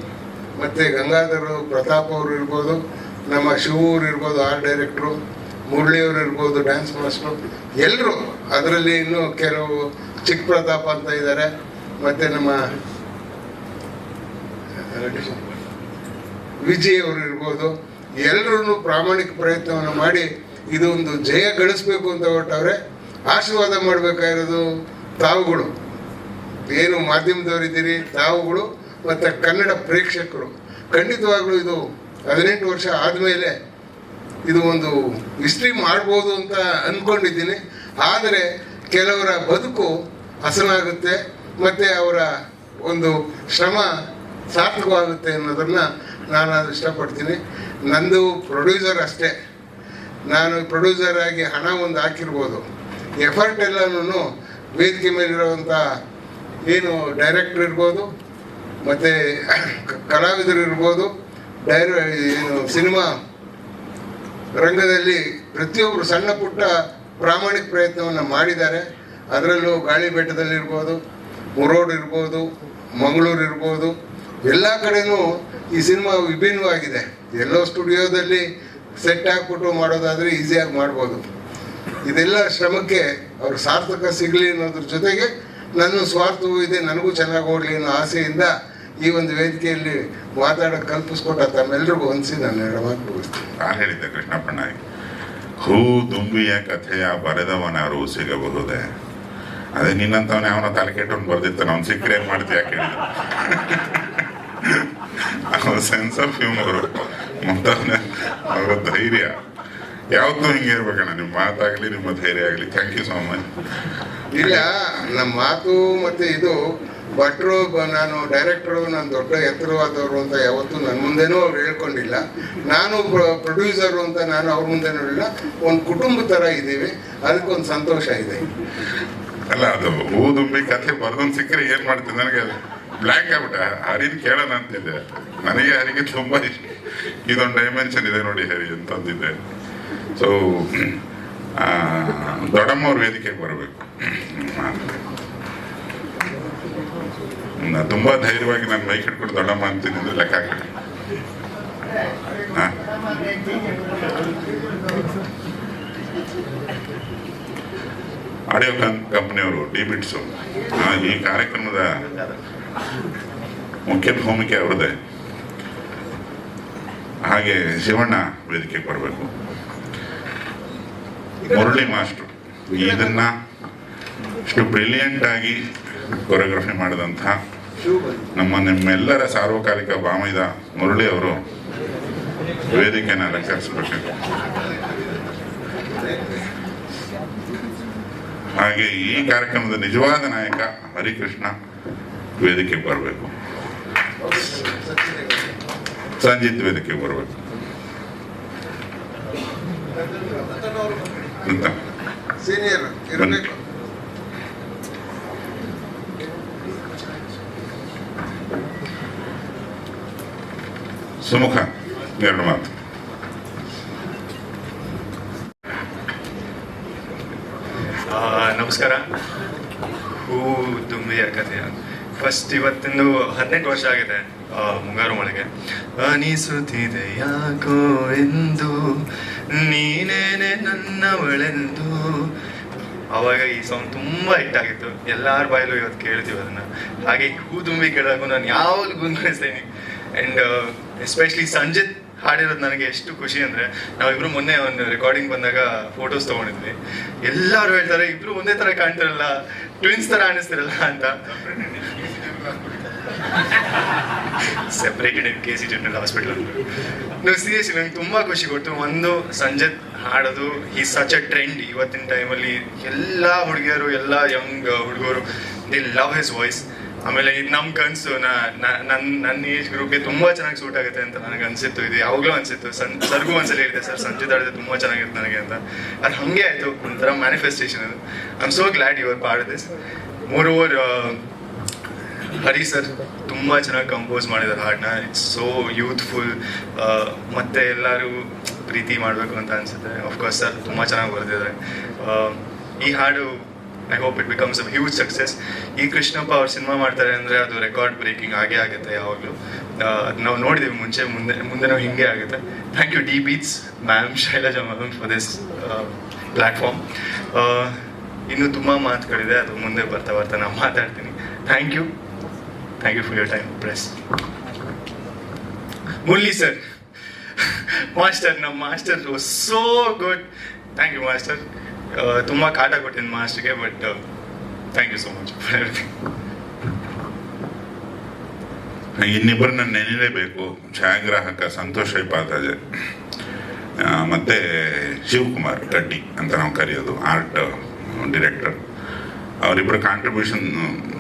[SPEAKER 6] ಮತ್ತು ಗಂಗಾಧರ್ ಪ್ರತಾಪ್ ಅವರು ಇರ್ಬೋದು ನಮ್ಮ ಶಿವೂರ್ ಇರ್ಬೋದು ಆರ್ಟ್ ಡೈರೆಕ್ಟ್ರು ಮುರಳಿಯವರು ಇರ್ಬೋದು ಡ್ಯಾನ್ಸ್ ಮಾಸ್ಟ್ರು ಎಲ್ಲರೂ ಅದರಲ್ಲಿ ಇನ್ನೂ ಕೆಲವು ಚಿಕ್ಕ ಪ್ರತಾಪ್ ಅಂತ ಇದ್ದಾರೆ. ಮತ್ತು ನಮ್ಮ, ವಿಜಯ್ ಅವರು ಇರ್ಬೋದು ಎಲ್ಲರೂ ಪ್ರಾಮಾಣಿಕ ಪ್ರಯತ್ನವನ್ನು ಮಾಡಿ ಇದು ಒಂದು ಜಯ ಗಳಿಸ್ಬೇಕು ಅಂತ ಹೊರಟವ್ರೆ ಆಶೀರ್ವಾದ ಮಾಡಬೇಕಾಗಿರೋದು ತಾವುಗಳು. ಏನು ಮಾಧ್ಯಮದವರಿದ್ದೀರಿ, ತಾವುಗಳು ಮತ್ತು ಕನ್ನಡ ಪ್ರೇಕ್ಷಕರು. ಖಂಡಿತವಾಗ್ಲೂ ಇದು ಹದಿನೆಂಟು ವರ್ಷ ಆದಮೇಲೆ ಇದು ಒಂದು ಹಿಸ್ಟ್ರಿ ಮಾಡ್ಬೋದು ಅಂತ ಅಂದ್ಕೊಂಡಿದ್ದೀನಿ ಆದರೆ ಕೆಲವರ ಬದುಕು ಹಸನಾಗುತ್ತೆ ಮತ್ತು ಅವರ ಒಂದು ಶ್ರಮ ಸಾರ್ಥಕವಾಗುತ್ತೆ ಅನ್ನೋದನ್ನು ನಾನು ಇಷ್ಟಪಡ್ತೀನಿ. ನಂದು ಪ್ರೊಡ್ಯೂಸರ್ ಅಷ್ಟೇ. ನಾನು ಪ್ರೊಡ್ಯೂಸರ್ ಆಗಿ ಹಣ ಒಂದು ಹಾಕಿರ್ಬೋದು. ಎಫರ್ಟ್ ಎಲ್ಲನೂ ವೇದಿಕೆ ಮೇಲಿರುವಂಥ ಏನು ಡೈರೆಕ್ಟರ್ ಇರ್ಬೋದು, ಮತ್ತು ಕಲಾವಿದರು ಇರ್ಬೋದು ಡೈರ ಏನು ಸಿನಿಮಾ ರಂಗದಲ್ಲಿ ಪ್ರತಿಯೊಬ್ಬರು ಸಣ್ಣ ಪುಟ್ಟ ಪ್ರಾಮಾಣಿಕ ಪ್ರಯತ್ನವನ್ನು ಮಾಡಿದ್ದಾರೆ. ಅದರಲ್ಲೂ ಗಾಳಿ ಬೆಟ್ಟದಲ್ಲಿರ್ಬೋದು ಮುರೋಡ್ ಇರ್ಬೋದು, ಮಂಗಳೂರು ಇರ್ಬೋದು, ಎಲ್ಲ ಕಡೆಯೂ ಈ ಸಿನಿಮಾ ವಿಭಿನ್ನವಾಗಿದೆ. ಎಲ್ಲೋ ಸ್ಟುಡಿಯೋದಲ್ಲಿ ಸೆಟ್ ಹಾಕ್ಬಿಟ್ಟು ಮಾಡೋದಾದರೆ ಈಸಿಯಾಗಿ ಮಾಡ್ಬೋದು. ಇದೆಲ್ಲ ಶ್ರಮಕ್ಕೆ ಅವ್ರ ಸಾರ್ಥಕ ಸಿಗಲಿ ಅನ್ನೋದ್ರ ಜೊತೆಗೆ ನನ್ನ ಸ್ವಾರ್ಥವೂ ಇದೆ, ನನಗೂ ಚೆನ್ನಾಗಿ ಓಡಲಿ ಅನ್ನೋ ಆಸೆಯಿಂದ ಈ ಒಂದು ವೇದಿಕೆಯಲ್ಲಿ ಮಾತಾಡೋಕೆ ಕಲ್ಪಿಸ್ಕೊಟ್ಟ ತಮ್ಮೆಲ್ಲರಿಗೂ ಹೊಂದಿಸಿ ನಾನು ಆ ಮುಗಿಸ್ತೀನಿ.
[SPEAKER 3] ಹೇಳಿದ್ದೆ ಕೃಷ್ಣಪ್ಪಣ್ಣ, ಹೂ ದುಂಬಿಯ ಕಥೆಯ ಬರೆದವನಾರು ಸಿಗಬಹುದೇ? ಅದೇ ನಿನ್ನಂತವನೇ ಅವನ ತಲೆ ಕೆಟ್ಟವನು ಬರ್ದಿರ್ತಾನೆ ಅವ್ನು ಸಿಕ್ಕರೆ ಏನ್ ಮಾಡ್ತೀಯ ಕೇಳಿದ ಸೆನ್ಸ್ ಆಫ್ ಹ್ಯೂಮರು ಮತ್ತು ಅವರ ಧೈರ್ಯ. ಯಾವತ್ತೂ ಹಿಂಗೆ ಇರ್ಬೇಕಣ್ಣ ನಿಮ್ಮ ಮಾತಾಗಲಿ ನಿಮ್ಮ ಧೈರ್ಯ ಆಗಲಿ. ಥ್ಯಾಂಕ್ ಯು ಸೋ ಮಚ್
[SPEAKER 6] ಇಲ್ಲ ನಮ್ಮ ಮಾತು ಮತ್ತೆ ಇದು ಭಟ್ರು ನಾನು ಡೈರೆಕ್ಟರು ನಾನು ದೊಡ್ಡ ಎತ್ತರವಾದವರು ಅಂತ ಯಾವತ್ತೂ ನನ್ನ ಮುಂದೆನೂ ಅವ್ರು ಹೇಳ್ಕೊಂಡಿಲ್ಲ. ನಾನು ಪ್ರೊಡ್ಯೂಸರು ಅಂತ ನಾನು ಅವ್ರ ಮುಂದೆನೂ ಇಲ್ಲ. ಒಂದು ಕುಟುಂಬ ಥರ ಇದ್ದೀವಿ. ಅದಕ್ಕೊಂದು ಸಂತೋಷ ಇದೆ.
[SPEAKER 3] ಅಲ್ಲ ಅದು ಹೂದುಂಬಿ ಕಥೆ ಬರ್ದೊಂದು ಸಿಕ್ಕರೆ ಏನು ಮಾಡ್ತೀನಿ ನನಗೆ ಬ್ಲ್ಯಾಂಕ್ ಆಗ್ಬಿಟ್ಟ. ಹರಿದು ಕೇಳೋಣ ಅಂತಿದ್ದೆ ನನಗೆ ಹರಿಗೆ ತುಂಬ ಇಷ್ಟ. ಇದೊಂದು ಡೈಮೆನ್ಷನ್ ಇದೆ ನೋಡಿ ಹರಿ ಅಂತಂದಿದ್ದೆ ಸೊ ದೊಡ್ಡಮ್ಮವ್ರ ವೇದಿಕೆಗೆ ಬರಬೇಕು. ತುಂಬಾ ಧೈರ್ಯವಾಗಿ ನಾನು ಮೈಕ್ ಇಟ್ಕೊಂಡು ದೊಡ್ಡಮ್ಮ ಅಂತೀನಿ ಲೆಕ್ಕ ಹಾಕಿ ಆಡಿಯೋ ಕಂಪ್ನಿಯವರು ಡಿ ಬಿಟ್ಸು ಈ ಕಾರ್ಯಕ್ರಮದ ಮುಖ್ಯ ಭೂಮಿಕೆ ಅವರದೇ ಹಾಗೆ ಶಿವಣ್ಣ ವೇದಿಕೆಗೆ ಬರಬೇಕು ಮುರಳಿ ಮಾಸ್ಟ್ರು. ಇದನ್ನ ಇಷ್ಟು ಬ್ರಿಲಿಯಂಟ್ ಆಗಿ ಕೊರಿಯೋಗ್ರಫಿ ಮಾಡಿದಂಥ ನಮ್ಮ ನಿಮ್ಮೆಲ್ಲರ ಸಾರ್ವಕಾಲಿಕ ಬಾಮೈದ ಮುರಳಿ ಅವರು ವೇದಿಕೆನ ಅಲಂಕರಿಸಬೇಕು. ಹಾಗೆ ಈ ಕಾರ್ಯಕ್ರಮದ ನಿಜವಾದ ನಾಯಕ ಹರಿಕೃಷ್ಣ ವೇದಿಕೆಗೆ ಬರಬೇಕು. ಸಂಜಿತ್ ವೇದಿಕೆ ಬರಬೇಕು ಅಂತ.
[SPEAKER 6] ಸೀನಿಯರ್ ಇರಬೇಕು.
[SPEAKER 3] ಸುಮುಖ ಎರಡು ಮಾತು
[SPEAKER 7] ಆ, ನಮಸ್ಕಾರ. ಹೂ ದುಂಬಿಯ ಕಥೆಯ? ಫಸ್ಟ್ ಇವತ್ತಿಂದು ಹದಿನೆಂಟು ವರ್ಷ ಆಗಿದೆ. ಮುಂಗಾರು ಮಳೆಗೆ ಅನಿಸುತ್ತಿದೆ ಯಾಕೋ ಎಂದು ನೀನೇನೆ ನನ್ನವಳೆಂದು. ಅವಾಗ ಈ ಸಾಂಗ್ ತುಂಬಾ ಹಿಟ್ ಆಗಿತ್ತು. ಎಲ್ಲಾರ ಬಾಯಲ್ಲೂ ಇವತ್ತು ಕೇಳ್ತೀವಿ ಅದನ್ನ. ಹಾಗೆ ಹೂ ತುಂಬಿ ಕೇಳಿದಾಗ ನಾನು ಯಾವಾಗಲೂ ಗುಂಗುಣಿಸ್ತೀನಿ ಆ್ಯಂಡ್ ಎಸ್ಪೆಷಲಿ ಸಂಜಿತ್ ಹಾಡಿರೋದು ನನಗೆ ಎಷ್ಟು ಖುಷಿ ಅಂದ್ರೆ ನಾವಿಬ್ರು ಮೊನ್ನೆ ಒಂದು ರೆಕಾರ್ಡಿಂಗ್ ಬಂದಾಗ ಫೋಟೋಸ್ ತಗೊಂಡಿದ್ವಿ. ಎಲ್ಲರೂ ಹೇಳ್ತಾರೆ ಇಬ್ರು ಒಂದೇ ತರ ಕಾಣ್ತಿರಲ್ಲ ಟ್ವಿನ್ಸ್ ತರ ಅನಿಸ್ತಿರಲ್ಲ ಅಂತ. [laughs] Separated K C general hospital ನೀವು ಸೀರಿಯಸ್ಲಿ ನಂಗೆ ತುಂಬಾ ಖುಷಿ ಕೊಟ್ಟು ಒಂದು ಸಂಜತ್ ಹಾಡೋದು ಈ ಸಚ್ ಅ ಟ್ರೆಂಡ್ ಇವತ್ತಿನ ಟೈಮಲ್ಲಿ ಎಲ್ಲ ಹುಡುಗಿಯರು, ಎಲ್ಲ ಯಂಗ್ ಹುಡುಗರು ದಿ ಲವ್ ಹಿಸ್ ವಾಯ್ಸ್ ಆಮೇಲೆ ಇದು ನಮ್ಮ ಕನಸು. ನನ್ನ ನನ್ನ ಏಜ್ ಗ್ರೂಪ್ಗೆ ತುಂಬಾ ಚೆನ್ನಾಗಿ ಸೂಟ್ ಆಗುತ್ತೆ ಅಂತ ನನಗೆ ಅನ್ಸಿತ್ತು. ಇದು ಯಾವಾಗಲೂ ಅನ್ಸಿತ್ತು. ಸನ್ ಸರ್ಗೂ ಒಂದ್ಸಲ ಹೇಳಿದೆ, ಸರ್, ಸಂಜೆ ಆಡಿದ್ರೆ ತುಂಬಾ ಚೆನ್ನಾಗಿರುತ್ತೆ ನನಗೆ ಅಂತ. ಅದು ಹಂಗೆ ಆಯ್ತು. ಒಂಥರ ಮ್ಯಾನಿಫೆಸ್ಟೇಷನ್ ಅದು. I am so glad you're part this moreover Hari sir, ತುಂಬ ಚೆನ್ನಾಗಿ ಕಂಪೋಸ್ ಮಾಡಿದ್ದಾರೆ ಹಾಡನ್ನ. ಇಟ್ಸ್ ಸೋ ಯೂತ್ಫುಲ್ ಮತ್ತೆ ಎಲ್ಲರೂ ಪ್ರೀತಿ ಮಾಡಬೇಕು ಅಂತ ಅನ್ಸುತ್ತೆ. ಅಫ್ಕೋರ್ಸ್ ಸರ್ ತುಂಬ ಚೆನ್ನಾಗಿ ಬರೆದಿದ್ದಾರೆ. ಈ ಹಾಡು I hope it becomes a huge success ಈ ಕೃಷ್ಣಪ್ಪ ಅವ್ರು ಸಿನಿಮಾ ಮಾಡ್ತಾರೆ ಅಂದರೆ ಅದು ರೆಕಾರ್ಡ್ ಬ್ರೇಕಿಂಗ್ ಆಗೇ ಆಗುತ್ತೆ ಯಾವಾಗಲೂ. ನಾವು ನೋಡಿದ್ದೀವಿ ಮುಂಚೆ, ಮುಂದೆ ಮುಂದೆ ನಾವು ಹಿಂಗೆ ಆಗುತ್ತೆ. Thank you D Beats ma'am Shailaja ma'am for this platform ಇನ್ನೂ ತುಂಬ ಮಾತುಗಳಿದೆ, ಅದು ಮುಂದೆ ಬರ್ತಾ ಬರ್ತಾ ನಾನು ಮಾತಾಡ್ತೀನಿ. Thank you thank you for your time Press. Mulli sir master ನಮ್ಮ master so good thank you master ತುಂಬ ಕಾಟ ಕೊಟ್ಟಿದ್ದೀನಿ ಮಾಸ್ಟರ್ಗೆ but thank you so much for everything
[SPEAKER 3] ಇನ್ನಿಬ್ಬರನ್ನ ನೆನೆಯಲೇಬೇಕು ಛಾಯಾಗ್ರಾಹಕ ಸಂತೋಷ್ ಪಾತಾಜೆ ಮತ್ತೆ ಶಿವಕುಮಾರ್ ಗಡ್ಡಿ ಅಂತ ನಾವು ಕರೆಯೋದು ಆರ್ಟ್ ಡೈರೆಕ್ಟರ್ ಅವರಿಬ್ಬರ ಕಾಂಟ್ರಿಬ್ಯೂಷನ್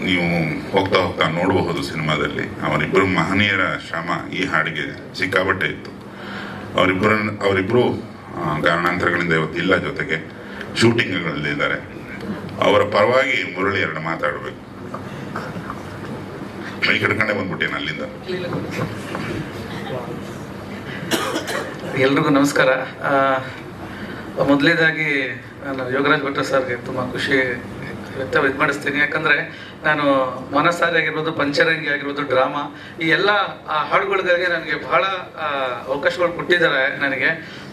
[SPEAKER 3] ನೀವು ಹೋಗ್ತಾ ಹೋಗ್ತಾ ನೋಡಬಹುದು ಸಿನಿಮಾದಲ್ಲಿ. ಅವರಿಬ್ಬರು ಮಹನೀಯರ ಶ್ರಮ ಈ ಹಾಡಿಗೆ ಸಿಕ್ಕಾಬಟ್ಟೆ ಇತ್ತು. ಅವರಿಬ್ಬರ, ಅವರಿಬ್ಬರು ಕಾರಣಾಂತರಗಳಿಂದ ಇವತ್ತು ಇಲ್ಲ ಜೊತೆಗೆ ಶೂಟಿಂಗ್ಗಳಲ್ಲಿದ್ದಾರೆ ಅವರ ಪರವಾಗಿ ಮುರಳಿ ಎರಡು ಮಾತಾಡಬೇಕು. ಮೈ ಕಡ್ಕೊಂಡೆ ಬಂದ್ಬಿಟ್ಟೇನು ಅಲ್ಲಿಂದ?
[SPEAKER 8] ಎಲ್ರಿಗೂ ನಮಸ್ಕಾರ. ಮೊದಲೇದಾಗಿ ನಾನು ಯೋಗರಾಜ್ ಭಟ್ಟ ಸರ್ಗೆ ತುಂಬ ಖುಷಿ ವ್ಯಕ್ತ ಇದು ಮಾಡಿಸ್ತೀನಿ. ಯಾಕಂದರೆ ನಾನು ಮನಸಾರಿ ಆಗಿರ್ಬೋದು, ಪಂಚರಂಗಿ ಆಗಿರ್ಬೋದು, ಡ್ರಾಮಾ, ಈ ಎಲ್ಲ, ಆ ಹಾಡುಗಳಿಗಾಗಿ ನನಗೆ ಬಹಳ ಅವಕಾಶಗಳು ಕೊಟ್ಟಿದ್ದಾರೆ ನನಗೆ.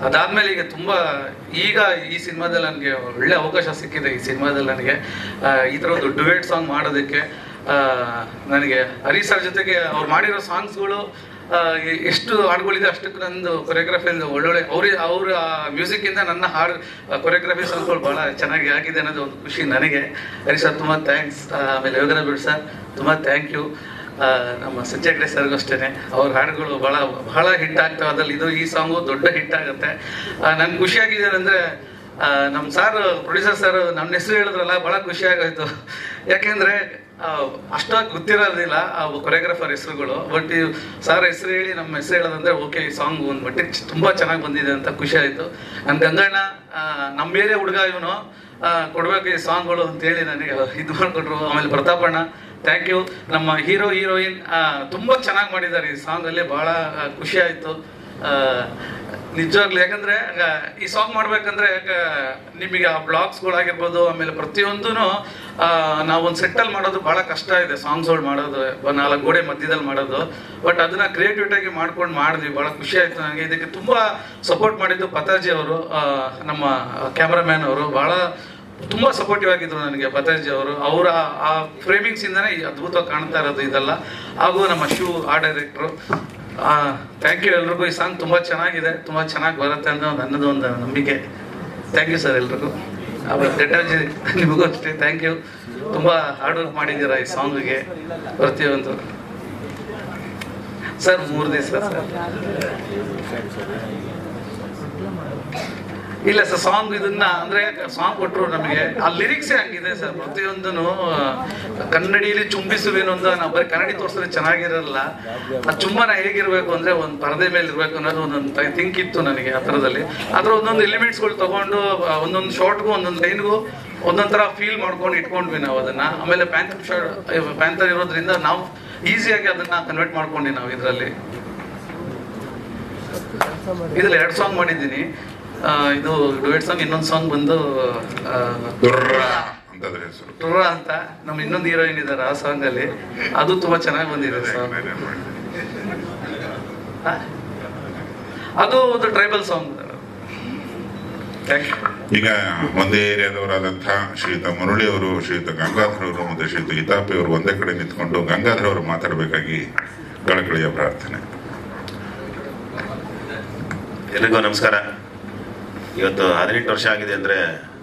[SPEAKER 8] ಅದಾದಮೇಲೆ ಈಗ ತುಂಬ, ಈಗ ಈ ಸಿನಿಮಾದಲ್ಲಿ ನನಗೆ ಒಳ್ಳೆ ಅವಕಾಶ ಸಿಕ್ಕಿದೆ ಈ ಸಿನಿಮಾದಲ್ಲಿ ನನಗೆ. ಈ ಥರ ಒಂದು ಡುವೇಟ್ ಸಾಂಗ್ ಮಾಡೋದಕ್ಕೆ ನನಗೆ ಹರಿ ಸರ್ ಜೊತೆಗೆ ಅವ್ರು ಮಾಡಿರೋ ಸಾಂಗ್ಸ್ಗಳು ಎಷ್ಟು ಹಾಡುಗಳಿದೆ ಅಷ್ಟಕ್ಕೆ ನಂದು ಕೊರಿಯೋಗ್ರಫಿ ಒಳ್ಳೊಳ್ಳೆ ಅವ್ರ ಅವ್ರ ಮ್ಯೂಸಿಕ್ ಇಂದ ನನ್ನ ಹಾಡು ಕೊರಿಯೋಗ್ರಫಿ ಸಾಂಗ್ಗಳು ಬಹಳ ಚೆನ್ನಾಗಿ ಆಗಿದೆ ಅನ್ನೋದು ಒಂದು ಖುಷಿ ನನಗೆ. ಅರಿ ಸರ್, ತುಂಬ ಥ್ಯಾಂಕ್ಸ್ ಆಮೇಲೆ ಯೋಗರ ಬಿಡ್ ಸರ್. ತುಂಬ ಥ್ಯಾಂಕ್ ಯು ನಮ್ಮ ಸಂಜಯ್ ಗಡೆ ಸರ್ಗೂ ಅಷ್ಟೇ ಅವ್ರ ಹಾಡುಗಳು ಬಹಳ ಬಹಳ ಹಿಟ್ ಆಗ್ತವೆ. ಅದ್ರಲ್ಲಿ ಇದು ಈ ಸಾಂಗು ದೊಡ್ಡ ಹಿಟ್ ಆಗುತ್ತೆ. ನನ್ಗೆ ಖುಷಿಯಾಗಿದೆ ಅಂದರೆ ನಮ್ಮ ಸಾರ್ ಪ್ರೊಡ್ಯೂಸರ್ ಸರ್ ನನ್ನ ಹೆಸರು ಹೇಳಿದ್ರಲ್ಲ ಭಾಳ ಖುಷಿ ಆಗೋಯ್ತು. ಯಾಕೆಂದರೆ ಅಷ್ಟಾಗಿ ಗೊತ್ತಿರೋದಿಲ್ಲ ಆ ಕೊರಿಯೋಗ್ರಾಫರ್ ಹೆಸರುಗಳು ಬಟ್ ಸರ್ ಸಾರ್ ಹೆಸರು ಹೇಳಿ ನಮ್ಮ ಹೆಸರು ಹೇಳೋದಂದ್ರೆ ಓಕೆ ಈ ಸಾಂಗ್ ಒಂದು ಬಟ್ ತುಂಬ ತುಂಬಾ ಚೆನ್ನಾಗಿ ಬಂದಿದೆ ಅಂತ ಖುಷಿ ಆಯಿತು. ನನ್ನ ಗಂಗಣ್ಣ ನಮ್ಮ ಬೇರೆ ಹುಡುಗ ಇವನು ಕೊಡ್ಬೇಕು ಈ ಸಾಂಗ್ಗಳು ಅಂತೇಳಿ ನನಗೆ ಇದು ಮಾಡಿಕೊಟ್ರು. ಆಮೇಲೆ ಪ್ರತಾಪಣ್ಣ ಥ್ಯಾಂಕ್ ಯು ನಮ್ಮ ಹೀರೋ ಹೀರೋಯಿನ್ ತುಂಬ ಚೆನ್ನಾಗಿ ಮಾಡಿದ್ದಾರೆ ಈ ಸಾಂಗಲ್ಲಿ ಭಾಳ ಖುಷಿ ಆಯಿತು. ನಿಜವಾಗ್ಲೂ ಯಾಕಂದ್ರೆ ಈ ಸಾಂಗ್ ಮಾಡ್ಬೇಕಂದ್ರೆ ನಿಮಗೆ ಆ ಬ್ಲಾಗ್ಸ್ಗಳಾಗಿರ್ಬೋದು ಆಮೇಲೆ ಪ್ರತಿಯೊಂದೂ ನಾವು ಒಂದು ಸೆಟ್ಟಲ್ ಮಾಡೋದು ಬಹಳ ಕಷ್ಟ ಇದೆ ಸಾಂಗ್ಸ್ಗಳು ಮಾಡೋದು ನಾಲ್ಕು ಗೋಡೆ ಮಧ್ಯದಲ್ಲಿ ಮಾಡೋದು. ಬಟ್ ಅದನ್ನ ಕ್ರಿಯೇಟಿವಿಟಿಯಾಗಿ ಮಾಡ್ಕೊಂಡು ಮಾಡಿದ್ವಿ, ಬಹಳ ಖುಷಿ ಆಯ್ತು ನನಗೆ ಇದಕ್ಕೆ ತುಂಬಾ ಸಪೋರ್ಟ್ ಮಾಡಿದ್ದು ಪತಾಜಿ ಅವರು ನಮ್ಮ ಕ್ಯಾಮ್ರಾಮ್ಯಾನ್ ಅವರು. ಬಹಳ, ತುಂಬಾ ಸಪೋರ್ಟಿವ್ ಆಗಿದ್ರು ನನಗೆ ಪತಾಜಿ ಅವರು. ಅವರ ಆ ಫ್ರೇಮಿಂಗ್ಸ್ ಇಂದಾನೆ ಈ ಅದ್ಭುತವಾಗಿ ಕಾಣ್ತಾ ಇರೋದು ಇದೆಲ್ಲ. ಹಾಗೂ ನಮ್ಮ ಶೂ ಆ ಡೈರೆಕ್ಟ್ರು ಥ್ಯಾಂಕ್ ಯು ಎಲ್ರಿಗೂ. ಈ ಸಾಂಗ್ ತುಂಬ ಚೆನ್ನಾಗಿದೆ, ತುಂಬ ಚೆನ್ನಾಗಿ ಬರುತ್ತೆ ಅಂತ ಒಂದು ನನ್ನದು ಒಂದು ನಂಬಿಕೆ. ಥ್ಯಾಂಕ್ ಯು ಸರ್ ಎಲ್ರಿಗೂ. ಡೆಟಾಜಿ ನಿಮಗೂ ಥ್ಯಾಂಕ್ ಯು ತುಂಬ ಹಾರ್ಡ್ ವರ್ಕ್ ಮಾಡಿದ್ದೀರಾ ಈ ಸಾಂಗಿಗೆ ಪ್ರತಿಯೊಂದು. ಸರ್ ಮೂರು ದಿವಸ ಸರ್ ಇಲ್ಲ ಸರ್ ಸಾಂಗ್ ಇದನ್ನ ಅಂದ್ರೆ ಸಾಂಗ್ ಕೊಟ್ಟರು ನಮಗೆ. ಆ ಲಿರಿಕ್ಸೇ ಹಂಗಿದೆ ಸರ್. ಪ್ರತಿಯೊಂದನು ಕನ್ನಡಿಯಲ್ಲಿ ಚುಂಬಿಸುವೇನು ಅಂತ ನಾವು ಬರೀ ಕನ್ನಡಿ ತೋರಿಸಿದ್ರೆ ಚೆನ್ನಾಗಿರಲ್ಲ. ಆ ಚುಂಬನ ಹೇಗಿರ್ಬೇಕು ಅಂದ್ರೆ ಒಂದು ಪರದೆ ಮೇಲೆ ಇರಬೇಕು ಅನ್ನೋದು ಒಂದೊಂದು ಥಿಂಕ್ ಇತ್ತು ನನಗೆ ಆ ಥರದಲ್ಲಿ. ಅದ್ರ ಒಂದೊಂದು ಎಲಿಮೆಂಟ್ಸ್ಗಳು ತಗೊಂಡು ಒಂದೊಂದು ಶಾರ್ಟ್ಗೂ ಒಂದೊಂದು ಲೈನ್ಗೂ ಒಂದೊಂದು ಥರ ಫೀಲ್ ಮಾಡ್ಕೊಂಡು ಇಟ್ಕೊಂಡ್ವಿ ನಾವು ಅದನ್ನ. ಆಮೇಲೆ ಪ್ಯಾಂಥರ್ ಶಾರ್ಟ್ ಪ್ಯಾಂಥರ್ ಇರೋದ್ರಿಂದ ನಾವು ಈಸಿಯಾಗಿ ಅದನ್ನ ಕನ್ವರ್ಟ್ ಮಾಡ್ಕೊಂಡ್ವಿ ನಾವು ಇದರಲ್ಲಿ. ಇದ್ರಲ್ಲಿ ಎರಡು ಸಾಂಗ್ ಮಾಡಿದ್ದೀನಿ. ಇದು ಡುಯೆಟ್ ಸಾಂಗ್ ಇನ್ನೊಂದು ಸಾಂಗ್ ಬಂದು ಟುರ್ರ ಅಂತ. ನಮ್ಮ ಇನ್ನೊಂದು ಹೀರೋಯಿನ್ ಇದ್ದಾರೆ ಆ ಸಾಂಗ್ ಅಲ್ಲಿ. ಅದು ತುಂಬಾ ಚೆನ್ನಾಗಿ ಬಂದಿದೆ ಸಾಂಗ್. ಅದು ಒಂದು ಟ್ರೈಬಲ್ ಸಾಂಗ್.
[SPEAKER 3] ಈಗ ಒಂದೇ ಏರಿಯಾದವರಾದಂಥ ಶ್ರೀಯುತ ಮುರಳಿ ಅವರು ಶ್ರೀಯುತ ಗಂಗಾಧರ್ ಅವರು ಮತ್ತೆ ಶ್ರೀಯುತ ಹಿತಾಪಿ ಅವರು ಒಂದೇ ಕಡೆ ನಿಂತ್ಕೊಂಡು ಗಂಗಾಧರ ಅವರು ಮಾತಾಡಬೇಕಾಗಿ ಕಳಕಳಿಯ ಪ್ರಾರ್ಥನೆ.
[SPEAKER 9] ಎಲ್ರಿಗೂ ನಮಸ್ಕಾರ. ಇವತ್ತು ಹದಿನೆಂಟು ವರ್ಷ ಆಗಿದೆ ಅಂದರೆ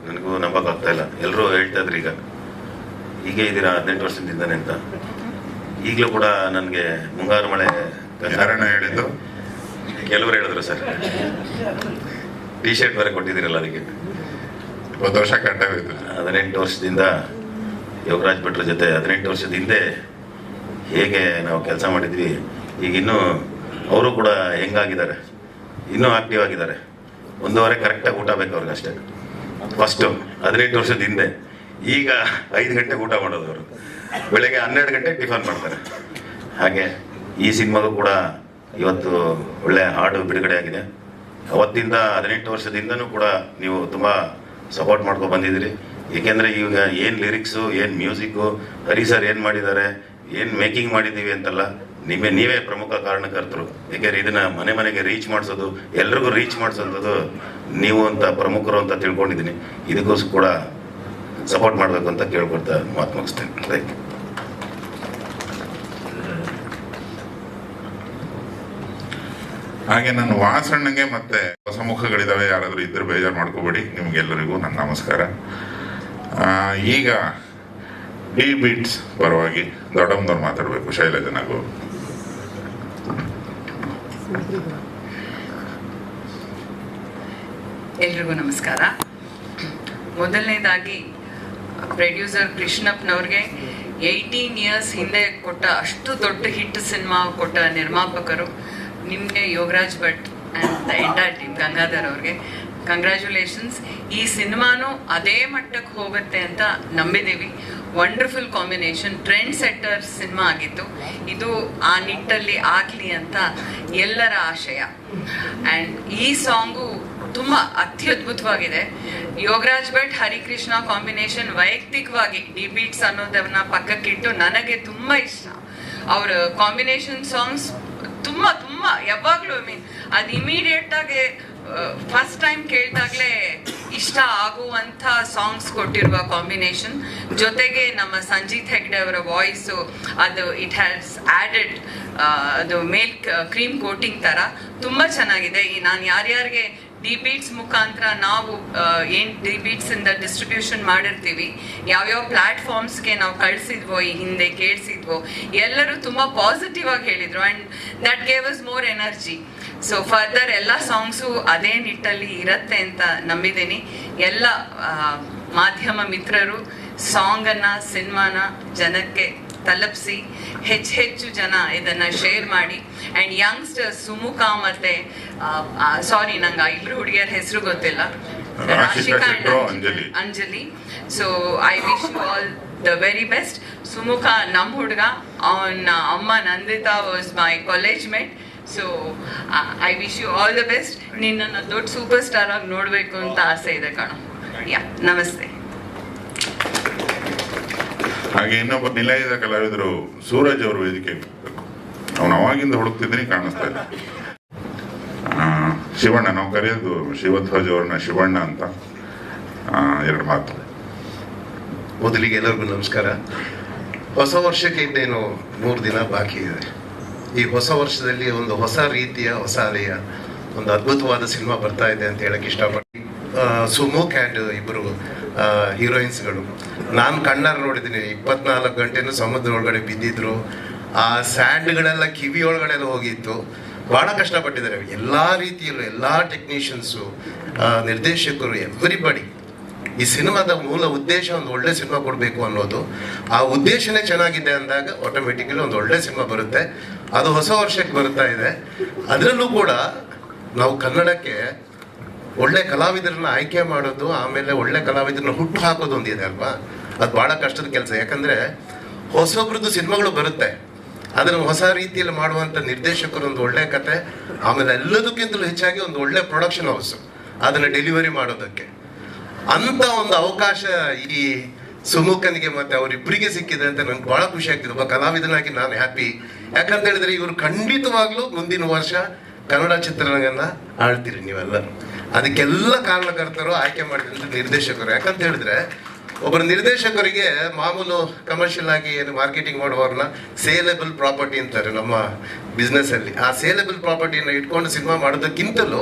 [SPEAKER 9] ನನಗೂ ನಂಬಕ್ಕಾಗ್ತಾ ಇಲ್ಲ. ಎಲ್ಲರೂ ಹೇಳ್ತಾ ಇದ್ರು ಈಗ. ಹೀಗೆ ಇದ್ದೀರಾ ಹದಿನೆಂಟು ವರ್ಷದಿಂದಾನೆ ಅಂತ. ಈಗಲೂ ಕೂಡ ನನಗೆ ಮುಂಗಾರು ಮಳೆ
[SPEAKER 3] ಕಾರಣ ಹೇಳಿದ್ದು?
[SPEAKER 9] ಕೆಲವರು ಹೇಳಿದ್ರು ಸರ್. ಟಿ ಶರ್ಟ್ ಬೇರೆ ಕೊಟ್ಟಿದ್ದೀರಲ್ಲ ಅದಕ್ಕೆ.
[SPEAKER 3] ಒಂದು ವರ್ಷ ಕಂಡವಿತ್ತು
[SPEAKER 9] ಹದಿನೆಂಟು ವರ್ಷದಿಂದ ಯೋಗರಾಜ್ ಭಟ್ರ ಜೊತೆ ಹದಿನೆಂಟು ವರ್ಷದ ಹಿಂದೆ ಹೇಗೆ ನಾವು ಕೆಲಸ ಮಾಡಿದ್ವಿ ಈಗ ಇನ್ನೂ ಅವರು ಕೂಡ ಹೆಂಗಾಗಿದ್ದಾರೆ ಇನ್ನೂ ಆಕ್ಟಿವ್ ಆಗಿದ್ದಾರೆ. ಒಂದೂವರೆ ಕರೆಕ್ಟಾಗಿ ಊಟ ಬೇಕು ಅವ್ರಿಗೆ ಅಷ್ಟೇ. ಫಸ್ಟು ಹದಿನೆಂಟು ವರ್ಷದ ಹಿಂದೆ. ಈಗ ಐದು ಗಂಟೆಗೆ ಊಟ ಮಾಡೋದು ಅವರು. ಬೆಳಗ್ಗೆ ಹನ್ನೆರಡು ಗಂಟೆಗೆ ಟಿಫನ್ ಮಾಡ್ತಾರೆ. ಹಾಗೆ ಈ ಸಿನಿಮಾಗೂ ಕೂಡ ಇವತ್ತು ಒಳ್ಳೆ ಹಾಡು ಬಿಡುಗಡೆ ಆಗಿದೆ. ಅವತ್ತಿಂದ ಹದಿನೆಂಟು ವರ್ಷದಿಂದನೂ ಕೂಡ ನೀವು ತುಂಬ ಸಪೋರ್ಟ್ ಮಾಡ್ಕೊ ಬಂದಿದ್ದೀರಿ. ಏಕೆಂದರೆ ಈಗ ಏನು ಲಿರಿಕ್ಸು ಏನು ಮ್ಯೂಸಿಕ್ಕು ಹರಿ ಸರ್ ಏನು ಮಾಡಿದ್ದಾರೆ, ಏನು ಮೇಕಿಂಗ್ ಮಾಡಿದ್ದೀವಿ ಅಂತಲ್ಲ ನಿಮ್ಮೇ ನೀವೇ ಪ್ರಮುಖ ಕಾರಣಕರ್ತರು. ಏಕೆಂದರೆ ಇದನ್ನ ಮನೆ ಮನೆಗೆ ರೀಚ್ ಮಾಡಿಸೋದು, ಎಲ್ರಿಗೂ ರೀಚ್ ಮಾಡಿಸೋಂಥದ್ದು ನೀವು ಅಂತ ಪ್ರಮುಖರು ಅಂತ ತಿಳ್ಕೊಂಡಿದ್ದೀನಿ. ಇದಕ್ಕೋಸ್ಕರ ಕೂಡ ಸಪೋರ್ಟ್ ಮಾಡಬೇಕು ಅಂತ ಕೇಳ್ಕೊಡ್ತಾ ಮಾತು ಮುಗಿಸ್ತೇನೆ. ಥ್ಯಾಂಕ್
[SPEAKER 3] ಹಾಗೆ ನನ್ನ ವಾಸಣ್ಣಗೆ ಮತ್ತೆ ಹೊಸ ಮುಖಗಳಿದಾವೆ ಯಾರಾದರೂ ಇದ್ರೆ ಬೇಜಾರು ಮಾಡ್ಕೋಬೇಡಿ. ನಿಮ್ಗೆಲ್ಲರಿಗೂ ನನ್ನ ನಮಸ್ಕಾರ. ಈಗ ಡಿ ಬೀಟ್ಸ್ ಪರವಾಗಿ ದೊಡ್ಡಮ್ಮದವ್ರು ಮಾತಾಡಬೇಕು ಶೈಲಜನಾಗು
[SPEAKER 2] ಎಲ್ರಿಗೂ ನಮಸ್ಕಾರ. ಮೊದಲನೇದಾಗಿ ಪ್ರೊಡ್ಯೂಸರ್ ಕೃಷ್ಣಪ್ಪನವ್ರಿಗೆ ಏಯ್ಟೀನ್ ಇಯರ್ಸ್ ಹಿಂದೆ ಕೊಟ್ಟ ಅಷ್ಟು ದೊಡ್ಡ ಹಿಟ್ ಸಿನಿಮಾ ಕೊಟ್ಟ ನಿರ್ಮಾಪಕರು ನಿಮಗೆ Yogaraj Bhat and the entire team Gangadhar ಅವ್ರಿಗೆ. ಕಂಗ್ರ್ಯಾಚುಲೇಷನ್ಸ್ ಈ ಸಿನಿಮಾನು ಅದೇ ಮಟ್ಟಕ್ಕೆ ಹೋಗುತ್ತೆ ಅಂತ ನಂಬಿದ್ದೀವಿ. Wonderful combination trend setter cinema ಆಗಿತ್ತು. ಇದು ಆ ನಿಟ್ಟಲ್ಲಿ ಆಗಲಿ ಅಂತ ಎಲ್ಲರ ಆಶಯ. ಆ್ಯಂಡ್ ಈ ಸಾಂಗು ತುಂಬ ಅತ್ಯದ್ಭುತವಾಗಿದೆ. ಯೋಗರಾಜ್ ಭಟ್, ಹರಿಕೃಷ್ಣ ಕಾಂಬಿನೇಷನ್ ವೈಯಕ್ತಿಕವಾಗಿ ಡಿ ಬೀಟ್ಸ್ ಅನ್ನೋದನ್ನ ಪಕ್ಕಕ್ಕಿಟ್ಟು ನನಗೆ ತುಂಬ ಇಷ್ಟ. ಅವ್ರ ಕಾಂಬಿನೇಷನ್ ಸಾಂಗ್ಸ್ ತುಂಬ ತುಂಬ, ಯಾವಾಗಲೂ ಐ ಮೀನ್ ಅದು ಇಮಿಡಿಯೇಟ್ ಆಗಿ ಫಸ್ಟ್ ಟೈಮ್ ಕೇಳಿದಾಗಲೇ ಇಷ್ಟ ಆಗುವಂಥ ಸಾಂಗ್ಸ್ ಕೊಟ್ಟಿರುವ ಕಾಂಬಿನೇಷನ್ ಜೊತೆಗೆ ನಮ್ಮ ಸಂಜೀತ್ ಹೆಗ್ಡೆ ಅವರ ವಾಯ್ಸು ಅದು ಇಟ್ ಹ್ಯಾಸ್ ಆ್ಯಡೆಡ್ ಅದು ಮೇಲ್ ಕ್ರೀಮ್ ಕೋಟಿಂಗ್ ಥರ ತುಂಬ ಚೆನ್ನಾಗಿದೆ. ಈ ನಾನು ಯಾರ್ಯಾರಿಗೆ ಡಿ ಬೀಟ್ಸ್ ಮುಖಾಂತರ ನಾವು ಏನು ಡಿ ಇಂದ ಡಿಸ್ಟ್ರಿಬ್ಯೂಷನ್ ಮಾಡಿರ್ತೀವಿ, ಯಾವ್ಯಾವ ಪ್ಲಾಟ್ಫಾರ್ಮ್ಸ್ಗೆ ನಾವು ಕಳಿಸಿದ್ವೋ, ಈ ಹಿಂದೆ ಕೇಳಿಸಿದ್ವೋ, ಎಲ್ಲರೂ ತುಂಬ ಪಾಸಿಟಿವ್ ಆಗಿ ಹೇಳಿದ್ರು. And that gave us more energy so further ಎಲ್ಲ ಸಾಂಗ್ಸು ಅದೇ ನಿಟ್ಟಲ್ಲಿ ಇರತ್ತೆ ಅಂತ ನಂಬಿದ್ದೀನಿ. ಎಲ್ಲ ಮಾಧ್ಯಮ ಮಿತ್ರರು ಸಾಂಗನ್ನು ಸಿನಿಮಾನ ಜನಕ್ಕೆ ತಲುಪಿಸಿ ಹೆಚ್ಚು ಹೆಚ್ಚು ಜನ ಇದನ್ನ ಶೇರ್ ಮಾಡಿ. ಅಂಡ್ ಯಂಗ್ಸ್ಟರ್ ಸುಮುಖ ಮತ್ತೆ ಸಾರಿ ನಂಗೆ ಇಬ್ರು ಹುಡುಗಿಯರ ಹೆಸರು ಗೊತ್ತಿಲ್ಲ.
[SPEAKER 3] Rashika and Anjali.
[SPEAKER 2] Anjali. So I wish you all the very best Sumukha ನಮ್ಮ ಹುಡುಗ ಅವನ ಅಮ್ಮ Nanditha was my college mate so I wish you all the best ನಿನ್ನನ್ನು ದೊಡ್ಡ ಸೂಪರ್ ಸ್ಟಾರ್ ಆಗಿ ನೋಡಬೇಕು ಅಂತ ಆಸೆ ಇದೆ ಕಣ. ಯಾ ನಮಸ್ತೆ.
[SPEAKER 3] ಹಾಗೆ ಇನ್ನೊಬ್ಬ ನಿಲಯದ ಕಲಾವಿದರು ಸೂರಜ್ ಅವರು ವೇದಿಕೆ ಅವನು ಅವಾಗಿಂದ ಹುಡುಕ್ತಿದ್ದೀನಿ ಕಾಣಿಸ್ತಾ ಇಲ್ಲ. ಆ, ಶಿವಣ್ಣ ನಾವು ಕರೆಯೋದು ಶಿವಧ್ವಜ್ ಅವ್ರನ್ನ ಶಿವಣ್ಣ ಅಂತ. ಎರಡು ಮಾತು.
[SPEAKER 10] ಮೊದಲಿಗೆ ಎಲ್ಲರಿಗೂ ನಮಸ್ಕಾರ. ಹೊಸ ವರ್ಷಕ್ಕೆ ಇನ್ನೇನು ಮೂರು ದಿನ ಬಾಕಿ ಇದೆ. ಈ ಹೊಸ ವರ್ಷದಲ್ಲಿ ಒಂದು ಹೊಸ ರೀತಿಯ, ಹೊಸ ಅಲೆಯ ಒಂದು ಅದ್ಭುತವಾದ ಸಿನಿಮಾ ಬರ್ತಾ ಇದೆ ಅಂತ ಹೇಳಕ್ಕೆ ಇಷ್ಟಪಡ್ತೀನಿ. ಸುಮೋ ಕ್ಯಾಂಡ್ ಇಬ್ಬರು ಹೀರೋಯಿನ್ಸ್ಗಳು. ನಾನು ಕಣ್ಣಾರು ನೋಡಿದ್ದೀನಿ. ಇಪ್ಪತ್ನಾಲ್ಕು ಗಂಟೆನೂ ಸಮುದ್ರ ಒಳಗಡೆ ಬಿದ್ದಿದ್ರು. ಆ ಸ್ಯಾಂಡ್ಗಳೆಲ್ಲ ಕಿವಿ ಒಳಗಡೆ ಹೋಗಿತ್ತು. ಭಾಳ ಕಷ್ಟಪಟ್ಟಿದ್ದಾರೆ. ಎಲ್ಲ ರೀತಿಯಲ್ಲೂ, ಎಲ್ಲ ಟೆಕ್ನಿಷಿಯನ್ಸು ನಿರ್ದೇಶಕರು ಎವ್ರಿಬಡಿ ಈ ಸಿನಿಮಾದ ಮೂಲ ಉದ್ದೇಶ ಒಂದು ಒಳ್ಳೆ ಸಿನಿಮಾ ಕೊಡಬೇಕು ಅನ್ನೋದು. ಆ ಉದ್ದೇಶನೇ ಚೆನ್ನಾಗಿದೆ ಅಂದಾಗ ಆಟೋಮೆಟಿಕಲಿ ಒಂದು ಒಳ್ಳೆ ಸಿನಿಮಾ ಬರುತ್ತೆ. ಅದು ಹೊಸ ವರ್ಷಕ್ಕೆ ಬರ್ತಾ ಇದೆ. ಅದರಲ್ಲೂ ಕೂಡ ನಾವು ಕನ್ನಡಕ್ಕೆ ಒಳ್ಳೆ ಕಲಾವಿದರನ್ನ ಆಯ್ಕೆ ಮಾಡೋದು, ಆಮೇಲೆ ಒಳ್ಳೆ ಕಲಾವಿದರನ್ನ ಹುಟ್ಟು ಹಾಕೋದು ಒಂದಿದೆ ಅಲ್ವಾ? ಅದು ಬಹಳ ಕಷ್ಟದ ಕೆಲಸ. ಯಾಕಂದ್ರೆ ಹೊಸೊಬ್ರದ್ದು ಸಿನಿಮಾಗಳು ಬರುತ್ತೆ. ಅದನ್ನು ಹೊಸ ರೀತಿಯಲ್ಲಿ ಮಾಡುವಂಥ ನಿರ್ದೇಶಕರು ಒಂದು ಒಳ್ಳೆ ಕತೆ, ಆಮೇಲೆ ಎಲ್ಲದಕ್ಕಿಂತಲೂ ಹೆಚ್ಚಾಗಿ ಒಂದು ಒಳ್ಳೆ ಪ್ರೊಡಕ್ಷನ್ ಹೌಸ್ ಅದನ್ನು ಡೆಲಿವರಿ ಮಾಡೋದಕ್ಕೆ. ಅಂತ ಒಂದು ಅವಕಾಶ ಈ ಸುಮುಖನಿಗೆ ಮತ್ತೆ ಅವರಿಬ್ಬರಿಗೆ ಸಿಕ್ಕಿದೆ ಅಂತ ನಂಗೆ ಬಹಳ ಖುಷಿ ಆಗ್ತಿದೆ. ಒಬ್ಬ ಕಲಾವಿದನಾಗಿ ನಾನು ಹ್ಯಾಪಿ ಯಾಕಂತ ಹೇಳಿದ್ರೆ ಇವರು ಖಂಡಿತವಾಗ್ಲೂ ಮುಂದಿನ ವರ್ಷ ಕನ್ನಡ ಚಿತ್ರರಂಗನ ಆಳ್ತೀರಿ ನೀವೆಲ್ಲ. ಅದಕ್ಕೆಲ್ಲ ಕಾರಣಕರ್ತರು ಆಯ್ಕೆ ಮಾಡಿದಂಥ ನಿರ್ದೇಶಕರು. ಯಾಕಂತ ಹೇಳಿದ್ರೆ ಒಬ್ಬರ ನಿರ್ದೇಶಕರಿಗೆ ಮಾಮೂಲು ಕಮರ್ಷಿಯಲ್ ಆಗಿ ಏನು ಮಾರ್ಕೆಟಿಂಗ್ ಮಾಡುವವ್ರನ್ನ ಸೇಲೆಬಲ್ ಪ್ರಾಪರ್ಟಿ ಅಂತಾರೆ ನಮ್ಮ ಬಿಸ್ನೆಸ್ ಅಲ್ಲಿ. ಆ ಸೇಲೆಬಲ್ ಪ್ರಾಪರ್ಟಿಯನ್ನ ಇಟ್ಕೊಂಡು ಸಿನಿಮಾ ಮಾಡೋದಕ್ಕಿಂತಲೂ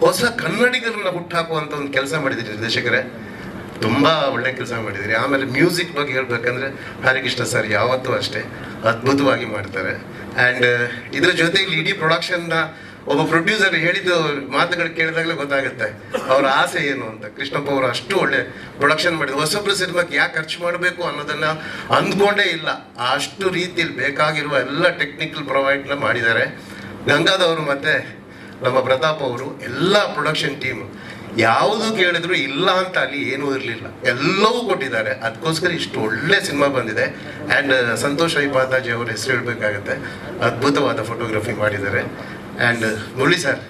[SPEAKER 10] ಹೊಸ ಕನ್ನಡಿಗರನ್ನ ಹುಟ್ಟಾಕುವಂತ ಒಂದು ಕೆಲಸ ಮಾಡಿದ್ರಿ ನಿರ್ದೇಶಕರೇ. ತುಂಬಾ ಒಳ್ಳೆ ಕೆಲಸ ಮಾಡಿದ್ದೀರಿ. ಆಮೇಲೆ ಮ್ಯೂಸಿಕ್ ಬಗ್ಗೆ ಹೇಳ್ಬೇಕಂದ್ರೆ ಹರಿಕೃಷ್ಣ ಸರ್ ಯಾವತ್ತೂ ಅಷ್ಟೇ ಅದ್ಭುತವಾಗಿ ಮಾಡ್ತಾರೆ. ಆ್ಯಂಡ್ ಇದ್ರ ಜೊತೆಗೆ ಇಡೀ ಪ್ರೊಡಕ್ಷನ್ನ ಒಬ್ಬ ಪ್ರೊಡ್ಯೂಸರ್ ಹೇಳಿದ್ದು ಮಾತುಗಳು ಕೇಳಿದಾಗಲೇ ಗೊತ್ತಾಗುತ್ತೆ. ಅವ್ರ ಆಸೆ ಏನು ಅಂತ. ಕೃಷ್ಣಪ್ಪ ಅವರು ಅಷ್ಟು ಒಳ್ಳೆ ಪ್ರೊಡಕ್ಷನ್ ಮಾಡಿದ್ರು. ಹೊಸೊಬ್ಬರು ಸಿನಿಮಾಕ್ಕೆ ಯಾಕೆ ಖರ್ಚು ಮಾಡಬೇಕು ಅನ್ನೋದನ್ನ ಅಂದ್ಕೊಂಡೇ ಇಲ್ಲ. ಅಷ್ಟು ರೀತಿಯಲ್ಲಿ ಬೇಕಾಗಿರುವ ಎಲ್ಲ ಟೆಕ್ನಿಕಲ್ ಪ್ರೊವೈಡ್ನ ಮಾಡಿದ್ದಾರೆ. ಗಂಗಾದವರು ಮತ್ತೆ ನಮ್ಮ ಪ್ರತಾಪ್ ಅವರು ಎಲ್ಲ ಪ್ರೊಡಕ್ಷನ್ ಟೀಮ್ ಯಾವುದು ಕೇಳಿದ್ರು ಇಲ್ಲ ಅಂತ ಅಲ್ಲಿ ಏನೂ ಇರಲಿಲ್ಲ. ಎಲ್ಲವೂ ಕೊಟ್ಟಿದ್ದಾರೆ. ಅದಕ್ಕೋಸ್ಕರ ಇಷ್ಟು ಒಳ್ಳೆ ಸಿನಿಮಾ ಬಂದಿದೆ. ಆ್ಯಂಡ್ ಸಂತೋಷ್ ಐ ಪಾತಾಜಿ ಅವರ ಹೆಸರು ಹೇಳಬೇಕಾಗತ್ತೆ. ಅದ್ಭುತವಾದ ಫೋಟೋಗ್ರಫಿ ಮಾಡಿದ್ದಾರೆ. ಆ್ಯಂಡ್ ಮುರಳಿ ಸರ್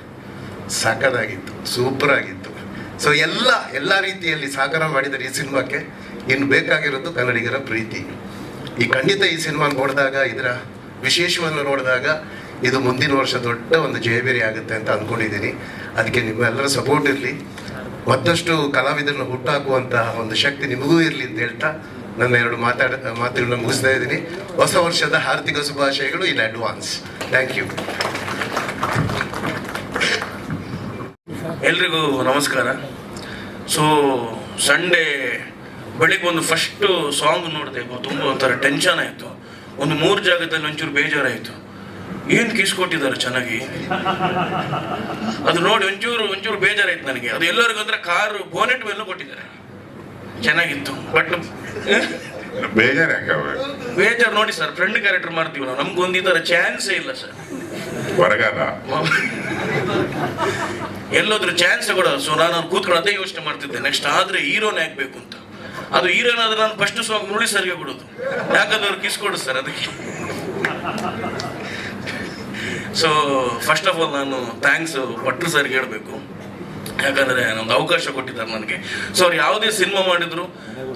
[SPEAKER 10] ಸಾಕದಾಗಿತ್ತು. ಸೂಪರ್ ಆಗಿತ್ತು. ಸೊ ಎಲ್ಲ ಎಲ್ಲ ರೀತಿಯಲ್ಲಿ ಸಾಕಾರ ಮಾಡಿದ್ದಾರೆ ಈ ಸಿನಿಮಾಕ್ಕೆ. ಇನ್ನು ಬೇಕಾಗಿರೋದು ಕನ್ನಡಿಗರ ಪ್ರೀತಿ. ಈ ಖಂಡಿತ ಈ ಸಿನಿಮಾ ನೋಡಿದಾಗ, ಇದರ ವಿಶೇಷವನ್ನು ನೋಡಿದಾಗ ಇದು ಮುಂದಿನ ವರ್ಷ ದೊಡ್ಡ ಒಂದು ಜಯಬೇರಿ ಆಗುತ್ತೆ ಅಂತ ಅಂದ್ಕೊಂಡಿದ್ದೀನಿ ಅದಕ್ಕೆ ನಿಮ್ಮೆಲ್ಲರ ಸಪೋರ್ಟ್ ಇರಲಿ. ಮತ್ತಷ್ಟು ಕಲಾವಿದರನ್ನು ಹುಟ್ಟಾಕುವಂತಹ ಒಂದು ಶಕ್ತಿ ನಿಮಗೂ ಇರಲಿ ಅಂತ ಹೇಳ್ತಾ ನನ್ನ ಎರಡು ಮಾತಾಡ, ಮಾತುಗಳನ್ನ ಮುಗಿಸ್ತಾ ಇದ್ದೀನಿ. ಹೊಸ ವರ್ಷದ ಆರ್ಥಿಕ ಶುಭಾಶಯಗಳು ಇನ್ ಅಡ್ವಾನ್ಸ್ ಥ್ಯಾಂಕ್ ಯು
[SPEAKER 11] ಎಲ್ರಿಗೂ ನಮಸ್ಕಾರ. ಸೊ ಸಂಡೇ ಬೆಳಿಗ್ಗೆ ಒಂದು ಫಸ್ಟು ಸಾಂಗ್ ನೋಡಿದೆ, ತುಂಬ ಒಂಥರ ಟೆನ್ಷನ್ ಆಯಿತು. ಒಂದು ಮೂರು ಜಾಗದಲ್ಲಿ ಒಂಚೂರು ಬೇಜಾರಾಯಿತು. ಏನು ಕಿಸ್ ಕೊಟ್ಟಿದ್ದಾರೆ ಚೆನ್ನಾಗಿ? ಅದು ನೋಡಿ ಒಂಚೂರು ಒಂಚೂರು ಬೇಜಾರಾಯ್ತು ನನಗೆ. ಅದು ಎಲ್ಲರಿಗೂ ಅಂದ್ರೆ ಕಾರು ಬೋನೆಟ್ ಮೇಲೆ ಕೊಟ್ಟಿದ್ದಾರೆ. ಚೆನ್ನಾಗಿತ್ತು. ಬಟ್
[SPEAKER 3] ಬೇಜಾರು
[SPEAKER 11] ಬೇಜಾರು ನೋಡಿ ಸರ್ ಫ್ರೆಂಡ್ ಕ್ಯಾರೆಕ್ಟರ್ ಮಾಡ್ತೀವಿ ನಾವು ನಮ್ಗೊಂದು ಈ ಥರ ಚಾನ್ಸೇ ಇಲ್ಲ ಸರ್
[SPEAKER 3] ಬರಗಾಲ
[SPEAKER 11] ಎಲ್ಲೋದ್ರ ಚಾನ್ಸ್ ಕೂಡ. ಸೊ ನಾನು ಅವ್ರು ಕೂತ್ಕೊಂಡು ಅದೇ ಯೋಚನೆ ಮಾಡ್ತಿದ್ದೆ. ನೆಕ್ಸ್ಟ್ ಆದ್ರೆ ಹೀರೋನೇ ಆಗ್ಬೇಕು ಅಂತ. ಅದು ಹೀರೋನ್ ಆದ್ರೆ ನಾನು ಫಸ್ಟ್ ಸಾಂಗ್ ಮುರುಳಿ ಸರ್ಗೆ ಕೊಡೋದು. ಯಾಕಂದ್ರೆ ಅವ್ರು ಕಿಸ್ ಸರ್ ಅದಕ್ಕೆ. ಸೊ ಫಸ್ಟ್ ಆಫ್ ಆಲ್ ನಾನು ಥ್ಯಾಂಕ್ಸ್ ಭಟ್ರು ಸರ್ಗೆ ಹೇಳಬೇಕು. ಯಾಕಂದ್ರೆ ನನ್ನ ಅವಕಾಶ ಕೊಟ್ಟಿದ್ದಾರೆ ನನಗೆ. ಸೊ ಅವ್ರು ಯಾವುದೇ ಸಿನಿಮಾ ಮಾಡಿದ್ರು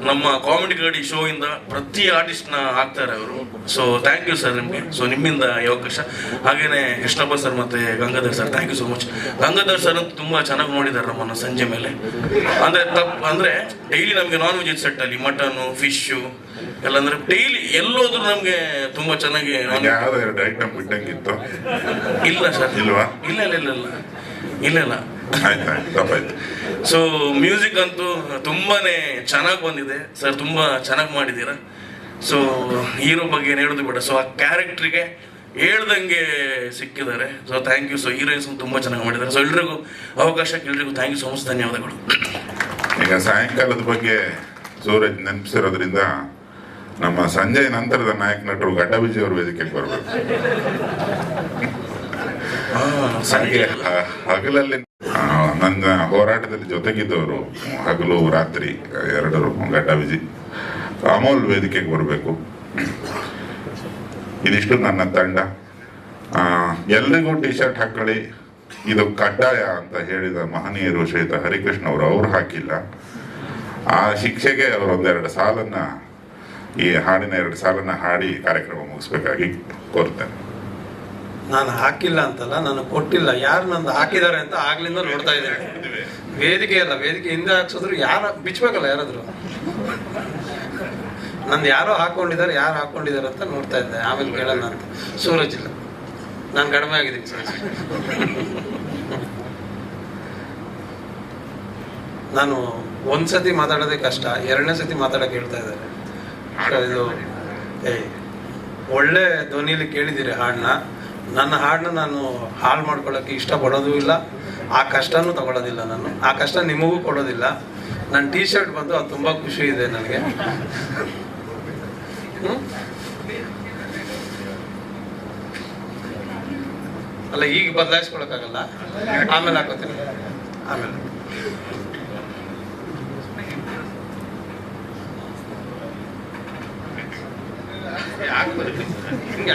[SPEAKER 11] ನಮ್ಮ ಕಾಮಿಡಿ ಗಾಡಿ ಶೋ ಇಂದ ಪ್ರತಿ ಆರ್ಟಿಸ್ಟ್ನ ಹಾಕ್ತಾರೆ ಅವರು. ಸೊ ಥ್ಯಾಂಕ್ ಯು ಸರ್ ನಿಮಗೆ. ಸೊ ನಿಮ್ಮಿಂದ ಈ ಅವಕಾಶ. ಹಾಗೇನೆ ಕೃಷ್ಣಪ್ಪ ಸರ್ ಮತ್ತೆ Gangadhar sir thank you so much Gangadhar sir ಅಂತೂ ತುಂಬಾ ಚೆನ್ನಾಗಿ ನೋಡಿದ್ದಾರೆ ನಮ್ಮನ್ನು ಸಂಜೆ ಮೇಲೆ. ಅಂದ್ರೆ ತಪ್ಪು ಅಂದ್ರೆ ಡೈಲಿ ನಮಗೆ ನಾನ್ ವೆಜ್ ಸೆಟ್ ಅಲ್ಲಿ ಮಟನ್ ಫಿಶು ಎಲ್ಲ ಅಂದ್ರೆ ಡೈಲಿ ಎಲ್ಲೋದ್ರು ನಮ್ಗೆ ತುಂಬಾ ಚೆನ್ನಾಗಿ non-
[SPEAKER 3] ಯಾವ್ದು ಎರಡು ಐಟಮ್ ಬಿಟ್ಟಂಗಿತ್ತು.
[SPEAKER 11] ಇಲ್ಲ ಸರ್.
[SPEAKER 3] ಇಲ್ವಾ?
[SPEAKER 11] ಇಲ್ಲ ಇಲ್ಲ ಇಲ್ಲ ಇಲ್ಲ. ಇಲ್ಲ ಇಲ್ಲ.
[SPEAKER 3] ತಪ್ಪಾಯ್ತು.
[SPEAKER 11] ಸೊ ಮ್ಯೂಸಿಕ್ ಅಂತೂ ತುಂಬಾನೇ ಚೆನ್ನಾಗಿ ಬಂದಿದೆ. ಸರ್ ತುಂಬಾ ಚೆನ್ನಾಗಿ ಮಾಡಿದ್ದೀರಾ? ಸೊ ಹೀರೋ ಬಗ್ಗೆ ಏನು ಹೇಳೋದು ಬೇಡ. ಸೊ ಆ ಕ್ಯಾರೆಕ್ಟ್ರಿಗೆ ಹೇಳ್ದಂಗೆ ಸಿಕ್ಕಿದ್ದಾರೆ. So thank you so heroines ತುಂಬಾ ಚೆನ್ನಾಗಿ ಮಾಡಿದ್ದಾರೆ. ಸೊ ಎಲ್ರಿಗೂ ಅವಕಾಶಕ್ಕೆ ಎಲ್ರಿಗೂ ಥ್ಯಾಂಕ್ ಯು ಸೊ ಮಚ್ ಧನ್ಯವಾದಗಳು.
[SPEAKER 3] ಈಗ ಸಾಯಂಕಾಲದ ಬಗ್ಗೆ ಸೂರಜ್ ನೆನಪಿಸಿರೋದ್ರಿಂದ ನಮ್ಮ ಸಂಜಯ್ ನಂತರದ ನಾಯಕ ನಟರು ವಿಜಯ್ ಅವರು ವೇದಿಕೆಗೆ ಬರಬೇಕು. ಸಂಜೆ ಹಗಲಲ್ಲಿ ನನ್ನ ಹೋರಾಟದಲ್ಲಿ ಜೊತೆಗಿದ್ದವರು ಹಗಲು ರಾತ್ರಿ ಎರಡರು ಗಡ್ಡ ವಿಜಯ್ ಅಮೋಲ್ ವೇದಿಕೆಗೆ ಬರಬೇಕು. ಇದಿಷ್ಟು ನನ್ನ ತಂಡ. ಎಲ್ರಿಗೂ ಟಿ ಶರ್ಟ್ ಹಾಕೊಳ್ಳಿ. ಇದು ಕಡ್ಡಾಯ ಅಂತ ಹೇಳಿದ ಮಹನೀಯರು ಶ್ರೀಯುತ ಹರಿಕೃಷ್ಣ ಅವರು ಅವ್ರು ಹಾಕಿಲ್ಲ. ಆ ಶಿಕ್ಷೆಗೆ ಅವರೊಂದೆರಡು ಸಾಲನ್ನ ಈ ಹಾಡಿನ ಎರಡು ಸಾಲನ್ನ ಹಾಡಿ ಕಾರ್ಯಕ್ರಮ ಮುಗಿಸ್ಬೇಕಾಗಿ ಕೋರ್ತೇನೆ
[SPEAKER 4] ನಾನು ಹಾಕಿಲ್ಲ ಅಂತಲ್ಲ, ನಾನು ಕೊಟ್ಟಿಲ್ಲ. ಯಾರು ನಂದು ಹಾಕಿದ್ದಾರೆ ಅಂತ ಆಗ್ಲಿಂದ ನೋಡ್ತಾ ಇದ್ದೇನೆ. ವೇದಿಕೆ ಅಲ್ಲ, ವೇದಿಕೆ ಹಿಂದೆ ಹಾಕ್ಸಿದ್ರು ಯಾರ, ಬಿಚ್ಬೇಕಲ್ಲ ಯಾರಾದ್ರು? ನಂದು ಯಾರೋ ಹಾಕೊಂಡಿದ್ದಾರೆ, ಯಾರು ಹಾಕೊಂಡಿದ್ದಾರೆ ಅಂತ ನೋಡ್ತಾ ಇದ್ದೆ. ಆಮೇಲೆ ಕೇಳೋಣ ಅಂತ. ಸೂರಜ್ ಇಲ್ಲ. ನಾನು ಕಡಿಮೆ ಆಗಿದ್ದೀನಿ, ಸೂರಜ್. ನಾನು ಒಂದ್ಸತಿ ಮಾತಾಡೋದೇ ಕಷ್ಟ, ಎರಡನೇ ಸತಿ ಮಾತಾಡೋಕೆ ಹೇಳ್ತಾ ಇದ್ದಾರೆ. ಇದು ಒಳ್ಳೆ ಧ್ವನಿಯಲ್ಲಿ ಕೇಳಿದ್ದೀರಿ ಹಾಡನ್ನ. ನನ್ನ ಹಾಡನ್ನ ನಾನು ಹಾಳು ಮಾಡ್ಕೊಳ್ಳೋಕ್ಕೆ ಇಷ್ಟಪಡೋದು ಇಲ್ಲ. ಆ ಕಷ್ಟನೂ ತಗೊಳ್ಳೋದಿಲ್ಲ ನಾನು. ಆ ಕಷ್ಟ ನಿಮಗೂ ಕೊಡೋದಿಲ್ಲ. ನನ್ನ ಟೀ ಶರ್ಟ್ ಬಂದು ಅದು ತುಂಬ ಖುಷಿ ಇದೆ ನನಗೆ? ಅಲ್ಲ, ಈಗ ಬದಲಾಯಿಸ್ಕೊಳಕ್ಕಾಗಲ್ಲ? ಆಮೇಲೆ ಹಾಕೋತೀನಿ ಆಮೇಲೆ. ಹಿಂಗ?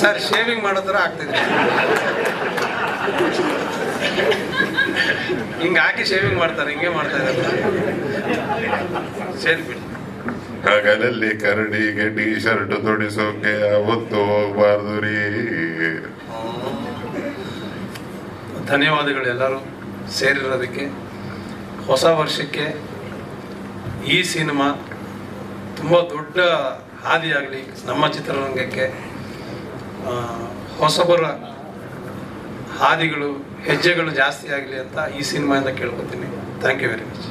[SPEAKER 4] ಸರ್ ಶೇವಿಂಗ್ ಮಾಡೋದ್ರ ಆಗ್ತಿದ್ರೆ ಆಗ್ತಿದೆ. ಹಿಂಗ ಹಾಕಿ ಶೇವಿಂಗ್ ಮಾಡ್ತಾರೆ ಹಿಂಗೆ ಮಾಡ್ತಾ ಇದ್ದಾರೆ. ಸರಿ ಬಿಡಿ.
[SPEAKER 3] ಹಗಲಲ್ಲಿ ಕರಡಿಗೆ ಟೀ ಶರ್ಟ್ ತೊಡಿಸೋಕೆ ಅವತ್ತು ಹೋಗ್ಬಾರ್ದು ರೀ.
[SPEAKER 4] ಧನ್ಯವಾದಗಳು ಎಲ್ಲರೂ ಸೇರಿರೋದಕ್ಕೆ. ಹೊಸ ವರ್ಷಕ್ಕೆ ಈ ಸಿನಿಮಾ ತುಂಬ ದೊಡ್ಡ ಹಾದಿಯಾಗಲಿ ನಮ್ಮ ಚಿತ್ರರಂಗಕ್ಕೆ ಹೊಸಬರ ಹಾದಿಗಳು, ಹೆಜ್ಜೆಗಳು ಜಾಸ್ತಿ ಆಗಲಿ ಅಂತ ಈ ಸಿನಿಮಾಯಿಂದ ಕೇಳ್ಕೊತೀನಿ. Thank you very much